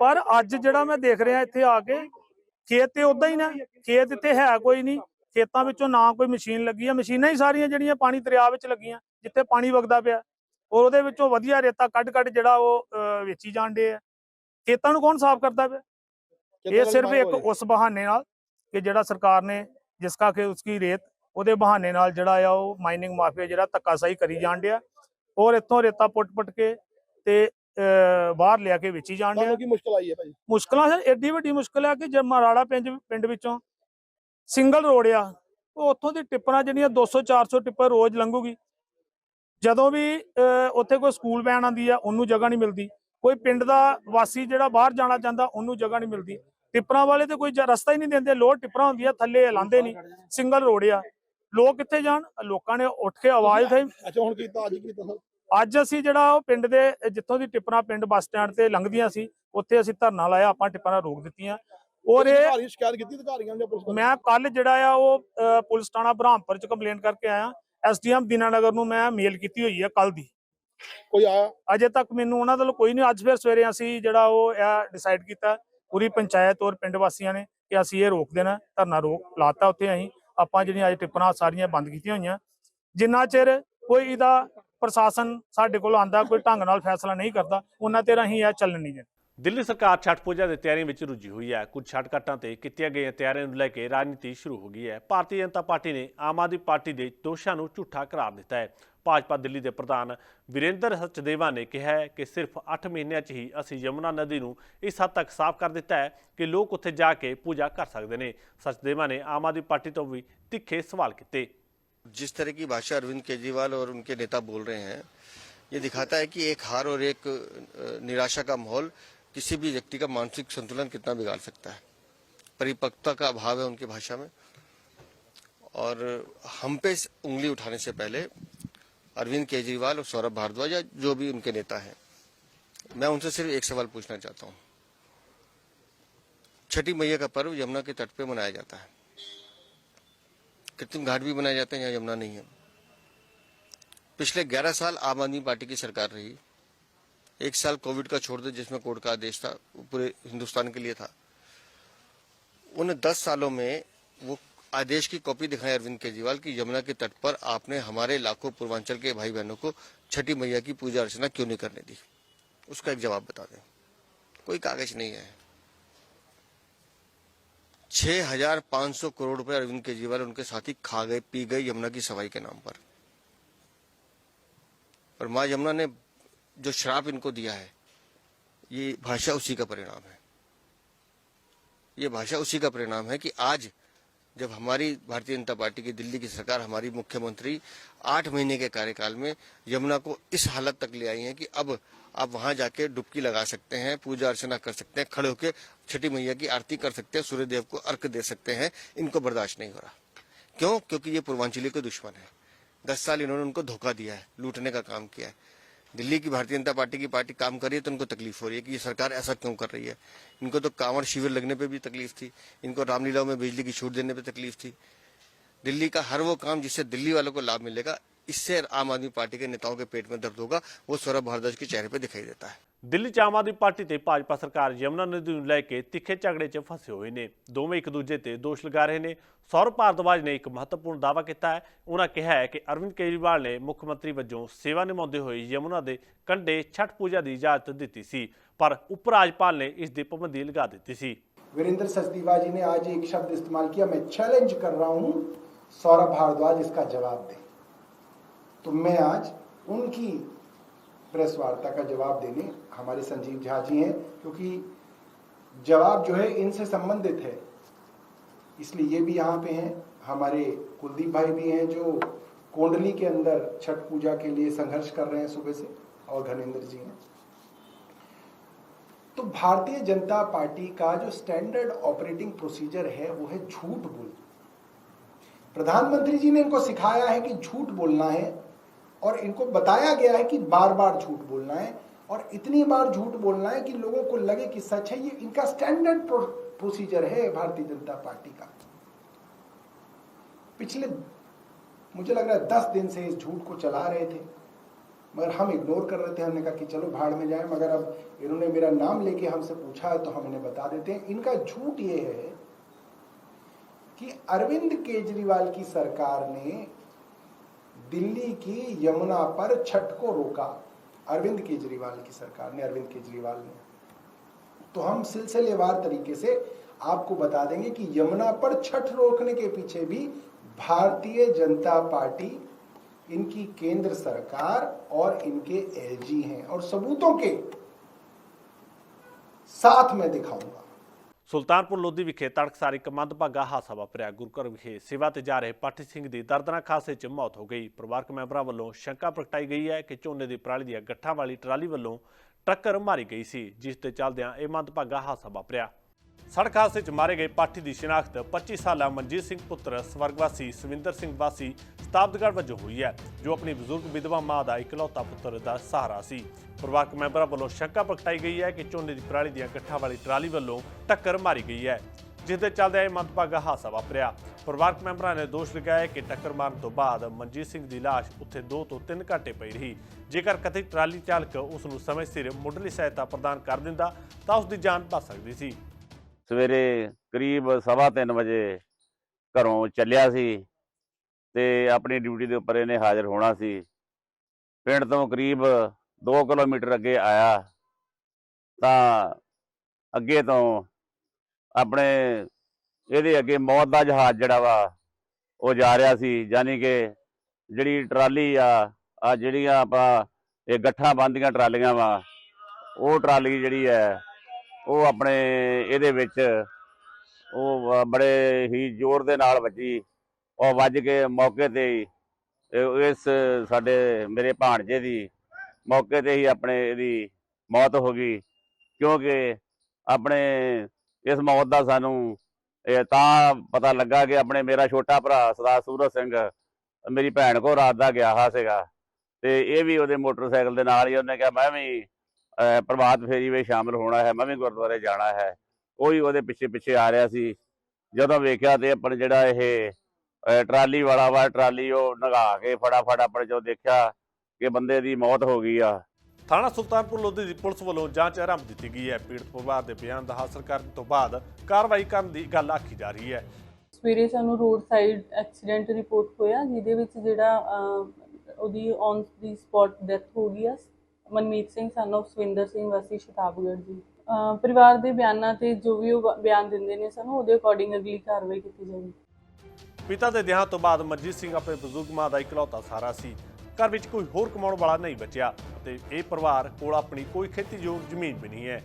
ਪਰ ਅੱਜ ਜਿਹੜਾ ਮੈਂ ਦੇਖ ਰਿਹਾ ਇੱਥੇ ਆ ਕੇ ਖੇਤ ਤੇ ਉਦਾਂ ਹੀ ਨਾ ਖੇਤ ਇੱਥੇ ਹੈ ਕੋਈ ਨਹੀਂ ਖੇਤਾਂ ਵਿੱਚੋਂ ਨਾ ਕੋਈ ਮਸ਼ੀਨ ਲੱਗੀ ਆ ਮਸ਼ੀਨਾਂ ਹੀ ਸਾਰੀਆਂ ਜਿਹੜੀਆਂ ਪਾਣੀ ਦਰਿਆ ਵਿੱਚ ਲੱਗੀਆਂ ਜਿੱਥੇ ਪਾਣੀ ਵਗਦਾ ਪਿਆ। ਔਰ ਉਹਦੇ ਵਿੱਚੋਂ ਵਧੀਆ ਰੇਤਾ ਕੱਢ ਕੱਢ ਜਿਹੜਾ ਉਹ ਵੇਚੀ ਜਾਂਦੇ ਆ। ਖੇਤਾਂ ਨੂੰ ਕੌਣ ਸਾਫ਼ ਕਰਦਾ ਪਿਆ? ਇਹ ਸਿਰਫ ਇੱਕ ਉਸ ਬਹਾਨੇ ਨਾਲ ਕਿ ਜਿਹੜਾ ਸਰਕਾਰ ਨੇ ਜਿਸ ਕਾ ਕਿ ਉਸकी ਰੇਤ ਉਹਦੇ ਬਹਾਨੇ ਨਾਲ ਜਿਹੜਾ ਆ ਉਹ ਮਾਈਨਿੰਗ ਮਾਫੀਆ ਜਿਹੜਾ ਧੱਕਾਸ਼ਾਹੀ ਕਰੀ ਜਾਣ ਡਿਆ ਔਰ ਇੱਥੋਂ ਰੇਤਾ ਪੁੱਟ-ਪੁੱਟ ਕੇ ਤੇ ਬਾਹਰ ਲਿਆ ਕੇ ਵੇਚੀ ਜਾਣ ਡਿਆ। ਕੀ ਮੁਸ਼ਕਲ ਆਈ ਹੈ ਭਾਈ ਮੁਸ਼ਕਲਾਂ ਸਰ ਐਡੀ ਵੱਡੀ ਮੁਸ਼ਕਲ ਆ ਕਿ ਜੇ ਮਰਾੜਾ ਪਿੰਡ ਪਿੰਡ ਵਿੱਚੋਂ ਸਿੰਗਲ ਰੋਡ ਆ ਉਹ ਉੱਥੋਂ ਦੀ ਟਿੱਪਰਾਂ ਜਿਹੜੀਆਂ 200 400 ਟਿੱਪਰ ਰੋਜ਼ ਲੰਘੂਗੀ। ਜਦੋਂ ਵੀ ਉੱਥੇ ਕੋਈ ਸਕੂਲ ਵੈਨ ਆਂਦੀ ਆ ਉਹਨੂੰ ਜਗ੍ਹਾ ਨਹੀਂ ਮਿਲਦੀ। ਕੋਈ ਪਿੰਡ ਦਾ ਵਾਸੀ ਜਿਹੜਾ ਬਾਹਰ ਜਾਣਾ ਚਾਹੁੰਦਾ ਉਹਨੂੰ ਜਗ੍ਹਾ ਨਹੀਂ ਮਿਲਦੀ। ਟਿੱਪਰਾਂ ਵਾਲੇ ਤੇ ਕੋਈ ਰਸਤਾ ਹੀ ਨਹੀਂ ਦਿੰਦੇ ਲੋਡ ਟਿੱਪਰਾਂ ਹੁੰਦੀਆਂ ਥੱਲੇ ਲਾਂਦੇ ਨਹੀਂ ਸਿੰਗਲ ਰੋਡ ਆ। ਲੋਕ ਕਿੱਥੇ ਜਾਣ? ਲੋਕਾਂ ਨੇ ਉੱਠ ਕੇ ਆਵਾਜ਼ ਉਠਾਈ। ਅੱਛਾ ਹੁਣ ਕੀਤਾ ਅੱਜ ਕੀਤਾ ਸਰ? ਅੱਜ ਅਸੀਂ ਜਿਹੜਾ ਉਹ ਪਿੰਡ ਦੇ ਜਿੱਥੋਂ ਦੀ ਟਿੱਪਰਾਂ ਪਿੰਡ ਬੱਸ ਸਟੈਂਡ ਤੇ ਲੰਘਦੀਆਂ ਸੀ ਉੱਥੇ ਅਸੀਂ ਧਰਨਾ ਲਾਇਆ ਆਪਾਂ ਟਿੱਪਰਾਂ ਰੋਕ ਦਿੱਤੀਆਂ। ਔਰ ਇਹ ਸ਼ਿਕਾਇਤ ਕੀਤੀ ਅਧਿਕਾਰੀਆਂ ਜਾਂ ਪੁਲਿਸ ਮੈਂ ਕੱਲ ਜਿਹੜਾ ਆ ਉਹ ਪੁਲਿਸ ਥਾਣਾ ਬ੍ਰਹਮਪੁਰ ਚ ਕੰਪਲੇਂਟ ਕਰਕੇ ਆਇਆ। ਐਸਡੀਐਮ ਦੀਨਾਨਗਰ ਨੂੰ ਮੈਂ ਮੇਲ ਕੀਤੀ ਹੋਈ ਹੈ ਕੱਲ ਦੀ। ਕੋਈ ਆਇਆ? ਅਜੇ ਤੱਕ ਮੈਨੂੰ ਉਹਨਾਂ ਵੱਲੋਂ ਕੋਈ ਨਹੀਂ ਅੱਜ ਫਿਰ ਸਵੇਰੇ ਅਸੀਂ ਜਿਹੜਾ ਉਹ ਡਿਸਾਈਡ ਕੀਤਾ। ਪੂਰੀ ਪੰਚਾਇਤ ਔਰ ਪਿੰਡ ਵਾਸੀਆਂ ਨੇ ਕਿ ਅਸੀਂ ਇਹ ਰੋਕ ਦੇਣਾ, ਧਰਨਾ ਰੋਕ ਲਾਤਾ ਉੱਥੇ ਅਸੀਂ। ਆਪਾਂ ਜਿਹੜੀਆਂ ਅੱਜ ਟਿੱਪਰਾਂ ਸਾਰੀਆਂ ਬੰਦ ਕੀਤੀਆਂ ਹੋਈਆਂ। ਜਿੰਨਾ ਚਿਰ ਕੋਈ ਇਹਦਾ ਪ੍ਰਸ਼ਾਸਨ ਸਾਡੇ ਕੋਲ ਆਂਦਾ ਕੋਈ ਢੰਗ ਨਾਲ ਫੈਸਲਾ ਨਹੀਂ ਕਰਦਾ, ਉਹਨਾਂ ਤੇ ਅਸੀਂ ਇਹ ਚੱਲਣ ਨਹੀਂ ਦੇਣਾ। ਦਿੱਲੀ ਸਰਕਾਰ ਛਠ ਪੂਜਾ ਦੀ ਤਿਆਰੀਆਂ ਵਿੱਚ ਰੁੱਝੀ ਹੋਈ ਹੈ। ਕੁਝ ਛਟਕਟਾਂ ਤੇ ਕੀਤੀਆਂ ਗਈਆਂ ਤਿਆਰੀਆਂ ਨੂੰ ਲੈ ਕੇ ਰਾਜਨੀਤੀ ਸ਼ੁਰੂ ਹੋ ਗਈ ਹੈ। ਭਾਰਤੀ ਜਨਤਾ ਪਾਰਟੀ ਨੇ ਆਮ ਆਦਮੀ ਪਾਰਟੀ ਦੇ ਦੋਸ਼ਾਂ ਨੂੰ ਝੂਠਾ ਕਰਾਰ ਦਿੱਤਾ ਹੈ। ਭਾਜਪਾ ਦਿੱਲੀ ਦੇ ਪ੍ਰਧਾਨ ਵਿਰੇਂਦਰ ਸਚਦੇਵਾ ਨੇ ਕਿਹਾ ਹੈ ਕਿ ਸਿਰਫ 8 ਮਹੀਨਿਆਂ 'ਚ ਹੀ ਅਸੀਂ ਯਮੁਨਾ ਨਦੀ ਨੂੰ ਇਸ ਹੱਦ ਤੱਕ ਸਾਫ਼ ਕਰ ਦਿੱਤਾ ਹੈ ਕਿ ਲੋਕ ਉੱਥੇ ਜਾ ਕੇ ਪੂਜਾ ਕਰ ਸਕਦੇ ਨੇ ਸਚਦੇਵਾ ਨੇ ਆਮ ਆਦਮੀ ਪਾਰਟੀ ਤੋਂ ਵੀ ਤਿੱਖੇ ਸਵਾਲ ਕੀਤੇ जिस तरह की भाषा अरविंद केजरीवाल और उनके नेता बोल रहे हैं ये दिखाता है कि एक हार और एक अ, निराशा का माहौल किसी भी व्यक्ति का मानसिक संतुलन कितना बिगाड़ सकता है परिपक्वता का अभाव है उनकी भाषा में और हम पे इस उंगली उठाने से पहले अरविंद केजरीवाल और सौरभ भारद्वाज या जो भी उनके नेता हैं। मैं उनसे सिर्फ़ एक सवाल पूछना चाहता हूँ। छठी मैया का पर्व यमुना के तट पे मनाया जाता है। कृत्रिम घाट भी बनाए जाते हैं, यहाँ यमुना नहीं है। पिछले 11 साल आम आदमी पार्टी की सरकार रही। एक साल कोविड का छोड़ दे, जिसमें कोर्ट का आदेश था पूरे हिंदुस्तान के लिए था। उन 10 सालों में वो आदेश की कॉपी दिखाई अरविंद केजरीवाल की यमुना के तट पर आपने हमारे लाखों पूर्वांचल के भाई बहनों को छठी मैया की पूजा अर्चना क्यों नहीं करने दी? उसका एक जवाब बता दें। कोई कागज़ नहीं है। छह हज़ार पाँच सौ करोड़ रुपए अरविंद केजरीवाल उनके साथी खा गए, पी गए यमुना की सफ़ाई के नाम पर। और माँ यमुना ने जो श्राप इनको दिया है, ये भाषा उसी का परिणाम है। ये भाषा उसी का परिणाम है कि आज जब हमारी भारतीय जनता पार्टी की दिल्ली की सरकार, हमारी मुख्यमंत्री आठ महीने के कार्यकाल में यमुना को इस हालत तक ले आई है कि अब आप वहाँ जाके डुबकी लगा सकते हैं, पूजा अर्चना कर सकते हैं, खड़े होकर छठी मैया की आरती कर सकते हैं, सूर्यदेव को अर्क दे सकते हैं, इनको बर्दाश्त नहीं हो रहा। क्यों? क्योंकि ये पूर्वांचली के दुश्मन है। दस साल इन्होंने उनको धोखा दिया है, लूटने का काम किया है। दिल्ली की भारतीय जनता पार्टी की पार्टी काम कर रही है तो उनको तकलीफ़ हो रही है कि ये सरकार ऐसा क्यों कर रही है? इनको तो कांवड़ शिविर लगने पे भी तकलीफ़ थी। इनको रामलीलाओं में बिजली की छूट देने पे तकलीफ़ थी। दिल्ली का हर वो काम जिससे दिल्ली वालों को लाभ मिलेगा, इससे आम आदमी पार्टी के नेताओं के पेट में दर्द होगा, वो सौरभ भारद्वाज के चेहरे पर दिखाई देता है। ਦਿੱਲੀ 'ਚ ਆਮ ਆਦਮੀ ਪਾਰਟੀ ਤੇ ਭਾਜਪਾ ਸਰਕਾਰ ਯਮੁਨਾ ਨਦੀ ਨੂੰ ਲੈ ਕੇ ਤਿੱਖੇ ਝਗੜੇ 'ਚ ਫਸੇ ਹੋਏ ਨੇ ਦੋਵੇਂ ਇੱਕ ਦੂਜੇ ਤੇ ਦੋਸ਼ ਲਗਾ ਰਹੇ ਨੇ ਸੌਰਵ ਭਾਰਦਵਾਜ ਨੇ ਇੱਕ ਮਹੱਤਵਪੂਰਨ ਦਾਅਵਾ ਕੀਤਾ ਹੈ ਉਹਨਾਂ ਕਿਹਾ ਹੈ ਕਿ ਅਰਵਿੰਦ ਕੇਜਰੀਵਾਲ ਨੇ ਮੁੱਖ ਮੰਤਰੀ ਵਜੋਂ ਸੇਵਾ ਨਿਭਾਉਂਦੇ ਹੋਏ ਯਮੁਨਾ ਦੇ ਕੰਢੇ ਛਠ ਪੂਜਾ ਦੀ ਇਜਾਜ਼ਤ ਦਿੱਤੀ ਸੀ ਪਰ ਉਪ ਰਾਜਪਾਲ ਨੇ ਇਸ ਦੀ ਪਾਬੰਦੀ ਲਗਾ ਦਿੱਤੀ ਸੀ वीरेंद्र सचदेवा जी ने आज एक शब्द इस्तेमाल किया मैं चैलेंज कर रहा हूं सौरभ भारद्वाज इसका जवाब दे तो मैं आज उनकी प्रेस वार्ता का जवाब देने हमारे संजीव झा जी हैं, क्योंकि जवाब जो है इनसे संबंधित है। इसलिए ये भी यहाँ पे हैं, हमारे कुलदीप भाई भी हैं जो कोंडली के अंदर छठ पूजा के लिए संघर्ष कर रहे हैं सुबह से, और घनेन्द्र जी हैं। तो भारतीय जनता पार्टी का जो स्टैंडर्ड ऑपरेटिंग प्रोसीजर है, वो है झूठ बोल। प्रधानमंत्री जी ने इनको सिखाया है कि झूठ बोलना है, और इनको बताया गया है कि बार बार झूठ बोलना है। और इतनी बार झूठ बोलना है कि लोगों को लगे कि सच है, ये इनका स्टैंडर्ड प्रोसीजर है भारतीय जनता पार्टी का। पिछले, मुझे लग रहा है दस दिन से इस झूठ को चला रहे थे, मगर हम इग्नोर कर रहे थे, हमने कहा कि चलो भाड़ में जाए, मगर अब इन्होंने मेरा नाम लेके हमसे पूछा है तो हम इन्हें बता देते हैं। इनका झूठ ये है कि अरविंद केजरीवाल की सरकार ने दिल्ली की यमुना पर छठ को रोका। अरविंद केजरीवाल की सरकार ने, अरविंद केजरीवाल ने। तो हम सिलसिलेवार तरीके से आपको बता देंगे कि यमुना पर छठ रोकने के पीछे भी भारतीय जनता पार्टी, इनकी केंद्र सरकार और इनके एलजी हैं। और सबूतों के साथ में दिखाऊँगा। ਸੁਲਤਾਨਪੁਰ ਲੋਧੀ ਵਿਖੇ ਤੜਕਸਾਰੀ ਇੱਕ ਮੰਦਭਾਗਾ ਹਾਦਸਾ ਵਾਪਰਿਆ। ਗੁਰਕਰ ਵਿਖੇ ਸੇਵਾ ਤੇ ਜਾ ਰਹੇ ਪਾਠੀ ਸਿੰਘ ਦੀ ਦਰਦਨਾਕ ਹਾਦਸੇ 'ਚ ਮੌਤ ਹੋ ਗਈ। ਪਰਿਵਾਰਕ ਮੈਂਬਰਾਂ ਵੱਲੋਂ ਸ਼ੰਕਾ ਪ੍ਰਗਟਾਈ ਗਈ ਹੈ ਕਿ ਝੋਨੇ ਦੀ ਪਰਾਲੀ ਦੀਆਂ ਗੱਠਾਂ ਵਾਲੀ ਟਰਾਲੀ ਵੱਲੋਂ ਟੱਕਰ ਮਾਰੀ ਗਈ ਸੀ, ਜਿਸ ਤੇ ਚੱਲਦਿਆਂ ਇਹ ਮੰਦਭਾਗਾ ਹਾਦਸਾ ਵਾਪਰਿਆ। ਸੜਕ ਹਾਦਸੇ 'ਚ ਮਾਰੇ ਗਏ ਪਾਠੀ ਦੀ ਸ਼ਨਾਖਤ 25 ਸਾਲਾ ਮਨਜੀਤ ਸਿੰਘ ਪੁੱਤਰ ਸਵਰਗਵਾਸੀ ਸਵਿੰਦਰ ਸਿੰਘ ਵਾਸੀ ਸ਼ਤਾਬਦਗੜ ਵਜੋਂ ਹੋਈ ਹੈ, ਜੋ ਆਪਣੀ ਬਜ਼ੁਰਗ ਵਿਧਵਾ ਮਾਂ ਦਾ ਇਕਲੌਤਾ ਪੁੱਤਰ ਦਾ ਸਹਾਰਾ ਸੀ। ਪਰਿਵਾਰਕ ਮੈਂਬਰਾਂ ਵੱਲੋਂ ਸ਼ੰਕਾ ਪ੍ਰਗਟਾਈ ਗਈ ਹੈ ਕਿ ਝੋਨੇ ਦੀ ਪਰਾਲੀ ਦੀਆਂ ਗੱਠਾਂ ਵਾਲੀ ਟਰਾਲੀ ਵੱਲੋਂ ਟੱਕਰ ਮਾਰੀ ਗਈ ਹੈ, ਜਿਸ ਦੇ ਚੱਲਦਿਆਂ ਇਹ ਮੰਦਭਾਗਾ ਹਾਦਸਾ ਵਾਪਰਿਆ। ਪਰਿਵਾਰਕ ਮੈਂਬਰਾਂ ਨੇ ਦੋਸ਼ ਲਗਾਇਆ ਕਿ ਟੱਕਰ ਮਾਰਨ ਤੋਂ ਬਾਅਦ ਮਨਜੀਤ ਸਿੰਘ ਦੀ ਲਾਸ਼ ਉੱਥੇ 2 ਤੋਂ 3 ਘੰਟੇ ਪਈ ਰਹੀ। ਜੇਕਰ ਕਥਿਤ ਟਰਾਲੀ ਚਾਲਕ ਉਸ ਨੂੰ ਸਮੇਂ ਸਿਰ ਮੁੱਢਲੀ ਸਹਾਇਤਾ ਪ੍ਰਦਾਨ ਕਰ ਦਿੰਦਾ, ਤਾਂ ਉਸ ਦੀ ਜਾਨ ਬਚ ਸਕਦੀ ਸੀ। ਸਵੇਰੇ ਕਰੀਬ ਸਵਾ ਤਿੰਨ ਵਜੇ ਘਰੋਂ ਚੱਲਿਆ ਸੀ ਤੇ ਆਪਣੀ ਡਿਊਟੀ ਦੇ ਉੱਪਰ ਇਹਨੇ ਹਾਜ਼ਰ ਹੋਣਾ ਸੀ। ਪਿੰਡ ਤੋਂ ਕਰੀਬ 2 ਕਿਲੋਮੀਟਰ ਅੱਗੇ ਆਇਆ ਤਾਂ ਅੱਗੇ ਤੋਂ ਆਪਣੇ ਇਹਦੇ ਅੱਗੇ ਮੌਤ ਦਾ ਜਹਾਜ਼ ਜਿਹੜਾ ਵਾ ਉਹ ਜਾ ਰਿਹਾ ਸੀ, ਯਾਨੀ ਕਿ ਜਿਹੜੀ ਟਰਾਲੀ ਆ ਆ ਜਿਹੜੀਆਂ ਆਪਾਂ ਇਹ ਗੱਠਾਂ ਬੰਦੀਆਂ ਟਰਾਲੀਆਂ ਵਾ, ਉਹ ਟਰਾਲੀ ਜਿਹੜੀ ਹੈ ਉਹ ਆਪਣੇ ਇਹਦੇ ਵਿੱਚ ਉਹ ਬੜੇ ਹੀ ਜ਼ੋਰ ਦੇ ਨਾਲ ਵੱਜੀ। ਉਹ ਵੱਜ ਕੇ ਮੌਕੇ ਤੇ ਹੀ ਇਸ ਸਾਡੇ ਮੇਰੇ ਭਾਣਜੇ ਦੀ ਮੌਕੇ ਤੇ ਹੀ ਆਪਣੇ ਇਹਦੀ ਮੌਤ ਹੋ ਗਈ। ਕਿਉਂਕਿ ਆਪਣੇ ਇਸ ਮੌਤ ਦਾ ਸਾਨੂੰ ਇਹ ਤਾਂ ਪਤਾ ਲੱਗਾ ਕਿ ਆਪਣੇ ਮੇਰਾ ਛੋਟਾ ਭਰਾ ਸਰਦਾਰ ਸੂਰਜ ਸਿੰਘ, ਮੇਰੀ ਭੈਣ ਕੋ ਰਾਤ ਦਾ ਗਿਆ ਹਾ ਸੀਗਾ। ਤੇ ਇਹ ਵੀ ਉਹਦੇ ਮੋਟਰਸਾਈਕਲ ਦੇ ਨਾਲ ਹੀ ਉਹਨੇ ਕਿਹਾ, ਮੈਂ ਵੀ ਪ੍ਰਭਾਤ ਫੇਰੀ ਵਿੱਚ ਸ਼ਾਮਲ ਹੋਣਾ ਹੈ ਮੈਂ ਵੀ ਗੁਰਦੁਆਰੇ ਜਾਣਾ ਹੈ। ਕੋਈ ਉਹਦੇ ਪਿੱਛੇ ਪਿੱਛੇ ਆ ਰਿਹਾ ਸੀ। ਜਦੋਂ ਵੇਖਿਆ ਤੇ ਆਪਣ ਜਿਹੜਾ ਇਹ ਟਰਾਲੀ ਵਾਲਾ ਵਾ ਟਰਾਲੀ ਉਹ ਨਗਾ ਕੇ ਫਟਾਫਟ ਆਪਣੇ ਜਦੋਂ ਦੇਖਿਆ ਕਿ ਬੰਦੇ ਦੀ ਮੌਤ ਹੋ ਗਈ ਆ। ਥਾਣਾ ਸੁਲਤਾਨਪੁਰ ਲੋਧੀ ਦੀ ਪੁਲਿਸ ਵੱਲੋਂ ਜਾਂਚ ਆਰੰਭ ਦਿੱਤੀ ਗਈ ਹੈ। ਪੀੜਤ ਪਰਿਵਾਰ ਦੇ ਬਿਆਨ ਦਾ ਹਾਸਲ ਕਰਨ ਤੋਂ ਬਾਅਦ ਕਾਰਵਾਈ ਕਰਨ ਦੀ ਗੱਲ ਆਖੀ ਜਾ ਰਹੀ ਹੈ। ਸਵੇਰੇ ਸਾਨੂੰ ਰੋਡ ਸਾਈਡ ਐਕਸੀਡੈਂਟ ਰਿਪੋਰਟ ਹੋਇਆ ਜਿਹਦੇ ਵਿੱਚ ਜਿਹੜਾ ਉਹਦੀ ਔਨ ਦੀ ਸਪੌਟ ਡੈਥ ਹੋ ਗਈ ਆ। ਮਨਮੀਤ ਸਿੰਘ ਸਾਨੂੰ ਸਵਿੰਦਰ ਸਿੰਘ ਵਾਸੀ, ਸ਼ਤਾਬਗੜ੍ਹ ਜੀ। ਪਰਿਵਾਰ ਦੇ ਬਿਆਨਾਂ ਤੇ ਜੋ ਵੀ ਉਹ ਬਿਆਨ ਦਿੰਦੇ ਨੇ ਸਾਨੂੰ, ਉਹਦੇ ਅਕੋਰਡਿੰਗ ਅਗਲੀ ਕਾਰਵਾਈ ਕੀਤੀ ਜਾਵੇਗੀ ਪਿਤਾ ਦੇ ਦੇਹਾਂਤ ਤੋਂ ਬਾਅਦ ਮਨਜੀਤ ਸਿੰਘ ਆਪਣੇ ਬਜ਼ੁਰਗ ਮਾਂ ਦਾ ਇਕਲੌਤਾ ਸਹਾਰਾ ਸੀ। ਘਰ ਵਿੱਚ ਕੋਈ ਹੋਰ ਕਮਾਉਣ ਵਾਲਾ ਨਹੀਂ ਬਚਿਆ ਅਤੇ ਇਹ ਪਰਿਵਾਰ ਕੋਲ ਆਪਣੀ ਕੋਈ ਖੇਤੀਯੋਗ ਜ਼ਮੀਨ ਵੀ ਨਹੀਂ ਹੈ।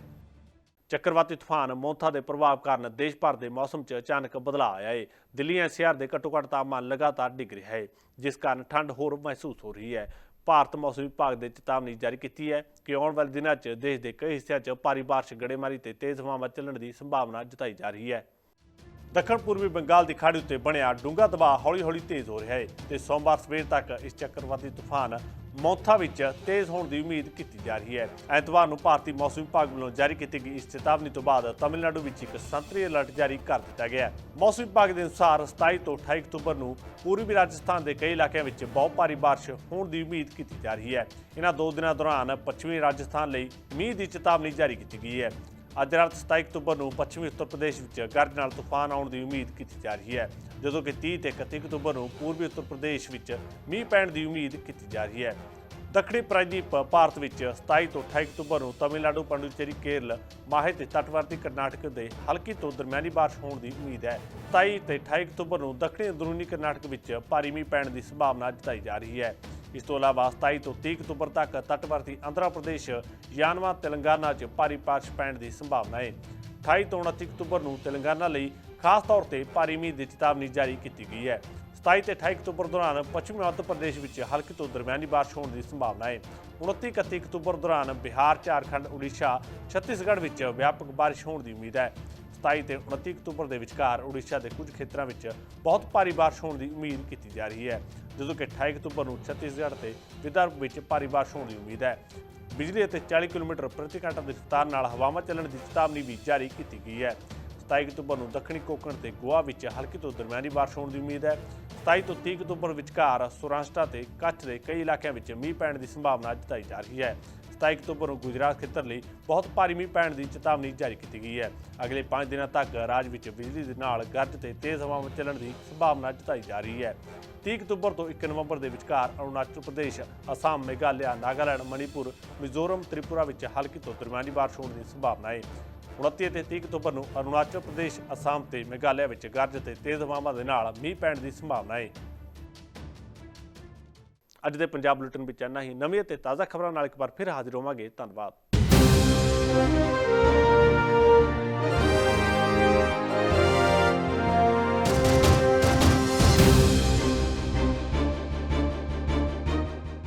ਚੱਕਰਵਾਤੀ ਤੂਫਾਨ ਮੋਂਥਾ ਦੇ ਪ੍ਰਭਾਵ ਕਾਰਨ ਦੇਸ਼ ਭਰ ਦੇ ਮੌਸਮ 'ਚ ਅਚਾਨਕ ਬਦਲਾਅ ਆਇਆ ਹੈ ਦਿੱਲੀ ਐਨਸੀਆਰ ਦੇ ਘੱਟੋ ਘੱਟ ਤਾਪਮਾਨ ਲਗਾਤਾਰ ਡਿੱਗ ਰਿਹਾ ਹੈ ਜਿਸ ਕਾਰਨ ਠੰਡ ਹੋਰ ਮਹਿਸੂਸ ਹੋ ਰਹੀ ਹੈ। ਭਾਰਤ ਮੌਸਮ ਵਿਭਾਗ ਦੇ ਚੇਤਾਵਨੀ ਜਾਰੀ ਕੀਤੀ ਹੈ ਕਿ ਆਉਣ ਵਾਲੇ ਦਿਨਾਂ 'ਚ ਦੇਸ਼ ਦੇ ਕਈ ਹਿੱਸਿਆਂ 'ਚ ਭਾਰੀ ਬਾਰਿਸ਼, ਗੜੇਮਾਰੀ ਤੇ ਤੇਜ਼ ਹਵਾਵਾਂ ਚੱਲਣ ਦੀ ਸੰਭਾਵਨਾ ਜਤਾਈ ਜਾ ਰਹੀ ਹੈ। ਦੱਖਣ ਪੂਰਬੀ ਬੰਗਾਲ ਦੀ ਖਾੜੀ ਉੱਤੇ ਬਣਿਆ ਡੂੰਘਾ ਦਬਾਅ ਹੌਲੀ-ਹੌਲੀ ਤੇਜ਼ ਹੋ ਰਿਹਾ ਹੈ ਤੇ ਸੋਮਵਾਰ ਸਵੇਰ ਤੱਕ ਇਸ ਚੱਕਰਵਾਤੀ ਤੂਫਾਨ ਮੌਥਾ ਵਿੱਚ ਤੇਜ਼ ਹੋਣ ਦੀ ਉਮੀਦ ਕੀਤੀ ਜਾ ਰਹੀ ਹੈ। ਐਤਵਾਰ ਨੂੰ ਭਾਰਤੀ ਮੌਸਮ ਵਿਭਾਗ ਵੱਲੋਂ ਜਾਰੀ ਕੀਤੀ ਗਈ ਇਸ ਚੇਤਾਵਨੀ ਤੋਂ ਬਾਅਦ ਤਾਮਿਲਨਾਡੂ ਵਿੱਚ ਇੱਕ ਸੰਤਰੀ ਅਲਰਟ ਜਾਰੀ ਕਰ ਦਿੱਤਾ ਗਿਆ ਹੈ। ਮੌਸਮ ਵਿਭਾਗ ਦੇ ਅਨੁਸਾਰ 27 ਤੋਂ 28 ਅਕਤੂਬਰ ਨੂੰ ਪੂਰਬੀ ਰਾਜਸਥਾਨ ਦੇ ਕਈ ਇਲਾਕਿਆਂ ਵਿੱਚ ਬਹੁਤ ਭਾਰੀ ਬਾਰਿਸ਼ ਹੋਣ ਦੀ ਉਮੀਦ ਕੀਤੀ ਜਾ ਰਹੀ ਹੈ। ਇਹਨਾਂ ਦੋ ਦਿਨਾਂ ਦੌਰਾਨ ਪੱਛਮੀ ਰਾਜਸਥਾਨ ਲਈ ਮੀਂਹ ਦੀ ਚੇਤਾਵਨੀ ਜਾਰੀ ਕੀਤੀ ਗਈ ਹੈ। ਅੱਜ ਰਾਤ 27 ਅਕਤੂਬਰ ਨੂੰ ਪੱਛਮੀ ਉੱਤਰ ਪ੍ਰਦੇਸ਼ ਵਿੱਚ ਗਰਜ ਨਾਲ ਤੂਫਾਨ ਆਉਣ ਦੀ ਉਮੀਦ ਕੀਤੀ ਜਾ ਰਹੀ ਹੈ, ਜਦੋਂ ਕਿ 30 ਤੇ 31 ਅਕਤੂਬਰ ਨੂੰ ਪੂਰਬੀ ਉੱਤਰ ਪ੍ਰਦੇਸ਼ ਵਿੱਚ ਮੀਂਹ ਪੈਣ ਦੀ ਉਮੀਦ ਕੀਤੀ ਜਾ ਰਹੀ ਹੈ। ਦੱਖਣੀ ਪ੍ਰਾਇਦੀਪ ਭਾਰਤ ਵਿੱਚ 27 ਤੋਂ 28 ਅਕਤੂਬਰ ਨੂੰ ਤਮਿਲਨਾਡੂ, ਪੰਡੂਚੇਰੀ, ਕੇਰਲ, ਮਾਹੇ ਤੇ ਤਟਵਰਤੀ ਕਰਨਾਟਕ ਦੇ ਹਲਕੀ ਤੋਂ ਦਰਮਿਆਨੀ ਬਾਰਿਸ਼ ਹੋਣ ਦੀ ਉਮੀਦ ਹੈ। 27 ਤੇ 28 ਅਕਤੂਬਰ ਨੂੰ ਦੱਖਣੀ ਅੰਦਰੂਨੀ ਕਰਨਾਟਕ ਵਿੱਚ ਭਾਰੀ ਮੀਂਹ ਪੈਣ ਦੀ ਸੰਭਾਵਨਾ ਜਤਾਈ ਜਾ ਰਹੀ ਹੈ। ਇਸ ਤੋਂ ਇਲਾਵਾ 27 ਤੋਂ 30 ਅਕਤੂਬਰ ਤੱਕ ਤਟਵਰਤੀ ਆਂਧਰਾ ਪ੍ਰਦੇਸ਼, ਯਾਨਵਾ, ਤੇਲੰਗਾਨਾ 'ਚ ਭਾਰੀ ਬਾਰਿਸ਼ ਪੈਣ ਦੀ ਸੰਭਾਵਨਾ ਹੈ। 28 ਤੋਂ 29 ਅਕਤੂਬਰ ਨੂੰ ਤੇਲੰਗਾਨਾ ਲਈ ਖਾਸ ਤੌਰ ਤੇ ਭਾਰੀ ਮੀਂਹ ਦੀ ਚੇਤਾਵਨੀ ਜਾਰੀ ਕੀਤੀ ਗਈ ਹੈ। 27 ਤੇ 28 ਅਕਤੂਬਰ ਦੌਰਾਨ ਪੱਛਮੀ ਮੱਧ ਪ੍ਰਦੇਸ਼ ਵਿੱਚ ਹਲਕੀ ਤੋਂ ਦਰਮਿਆਨੀ ਬਾਰਿਸ਼ ਹੋਣ ਦੀ ਸੰਭਾਵਨਾ ਹੈ। 29 31 ਅਕਤੂਬਰ ਦੌਰਾਨ ਬਿਹਾਰ, ਝਾਰਖੰਡ, ਉੜੀਸਾ, ਛੱਤੀਸਗੜ੍ਹ ਵਿੱਚ ਵਿਆਪਕ ਬਾਰਿਸ਼ ਹੋਣ ਦੀ ਉਮੀਦ ਹੈ। 27 ਤੇ 29 ਅਕਤੂਬਰ ਦੇ ਵਿਚਕਾਰ ਉੜੀਸਾ ਦੇ ਕੁਝ ਖੇਤਰਾਂ ਵਿੱਚ ਬਹੁਤ ਭਾਰੀ ਬਾਰਿਸ਼ ਹੋਣ ਦੀ ਉਮੀਦ ਕੀਤੀ ਜਾ ਰਹੀ ਹੈ, ਜਦੋਂ ਕਿ 28 ਅਕਤੂਬਰ ਨੂੰ ਛੱਤੀਸਗੜ੍ਹ ਤੇ ਵਿਦਰਭ ਵਿੱਚ ਭਾਰੀ ਬਾਰਿਸ਼ ਹੋਣ ਦੀ ਉਮੀਦ ਹੈ। ਬਿਜਲੀ ਅਤੇ 40 ਕਿਲੋਮੀਟਰ ਪ੍ਰਤੀ ਘੰਟਾ ਦੀ ਰਫ਼ਤਾਰ ਨਾਲ ਹਵਾਵਾਂ ਚੱਲਣ ਦੀ ਚੇਤਾਵਨੀ ਵੀ ਜਾਰੀ ਕੀਤੀ ਗਈ ਹੈ। 27 ਅਕਤੂਬਰ ਨੂੰ ਦੱਖਣੀ ਕੋਕਣ ਤੇ ਗੋਆ ਵਿੱਚ ਹਲਕੀ ਤੋਂ ਦਰਮਿਆਨੀ ਬਾਰਿਸ਼ ਹੋਣ ਦੀ ਉਮੀਦ ਹੈ। 27 ਤੋਂ 30 ਅਕਤੂਬਰ ਵਿਚਕਾਰ ਸੌਰਾਸ਼ਟਰ ਤੇ ਕੱਛ ਦੇ ਕਈ ਇਲਾਕਿਆਂ ਵਿੱਚ ਮੀਂਹ ਪੈਣ ਦੀ ਸੰਭਾਵਨਾ ਜਤਾਈ ਜਾ ਰਹੀ ਹੈ। 27 ਅਕਤੂਬਰ ਨੂੰ ਗੁਜਰਾਤ ਖੇਤਰ ਲਈ ਬਹੁਤ ਭਾਰੀ ਮੀਂਹ ਪੈਣ ਦੀ ਚੇਤਾਵਨੀ ਜਾਰੀ ਕੀਤੀ ਗਈ ਹੈ। ਅਗਲੇ 5 ਦਿਨਾਂ ਤੱਕ ਰਾਜ ਵਿੱਚ ਬਿਜਲੀ ਦੇ ਨਾਲ ਗਰਜ ਤੇ ਤੇਜ਼ ਹਵਾਵਾਂ ਚੱਲਣ ਦੀ ਸੰਭਾਵਨਾ ਜਤਾਈ ਜਾ ਰਹੀ ਹੈ। 30 ਅਕਤੂਬਰ ਤੋਂ 1 ਨਵੰਬਰ ਦੇ ਵਿਚਕਾਰ ਅਰੁਣਾਚਲ ਪ੍ਰਦੇਸ਼, ਅਸਾਮ, ਮੇਘਾਲਿਆ, ਨਾਗਾਲੈਂਡ, ਮਣੀਪੁਰ, ਮਿਜ਼ੋਰਮ, ਤ੍ਰਿਪੁਰਾ ਵਿੱਚ ਹਲਕੀ ਤੋਂ ਦਰਮਿਆਨੀ ਬਾਰਿਸ਼ ਹੋਣ ਦੀ ਸੰਭਾਵਨਾ ਹੈ। 29 ਅਤੇ 30 ਅਕਤੂਬਰ ਨੂੰ ਅਰੁਣਾਚਲ ਪ੍ਰਦੇਸ਼, ਅਸਾਮ ਤੇ ਮੇਘਾਲਿਆ ਵਿੱਚ ਗਰਜ ਤੇ ਤੇਜ਼ ਹਵਾਵਾਂ ਦੇ ਨਾਲ ਮੀਂਹ ਪੈਣ ਦੀ ਸੰਭਾਵਨਾ ਹੈ। ਅੱਜ ਦੇ ਪੰਜਾਬ ਬੁਲੇਟਿਨ ਵਿੱਚ ਇੰਨਾ ਹੀ। ਨਵੀਂ ਅਤੇ ਤਾਜ਼ਾ ਖਬਰਾਂ ਨਾਲ ਇੱਕ ਵਾਰ ਫਿਰ ਹਾਜ਼ਰ ਹੋਵਾਂਗੇ। ਧੰਨਵਾਦ।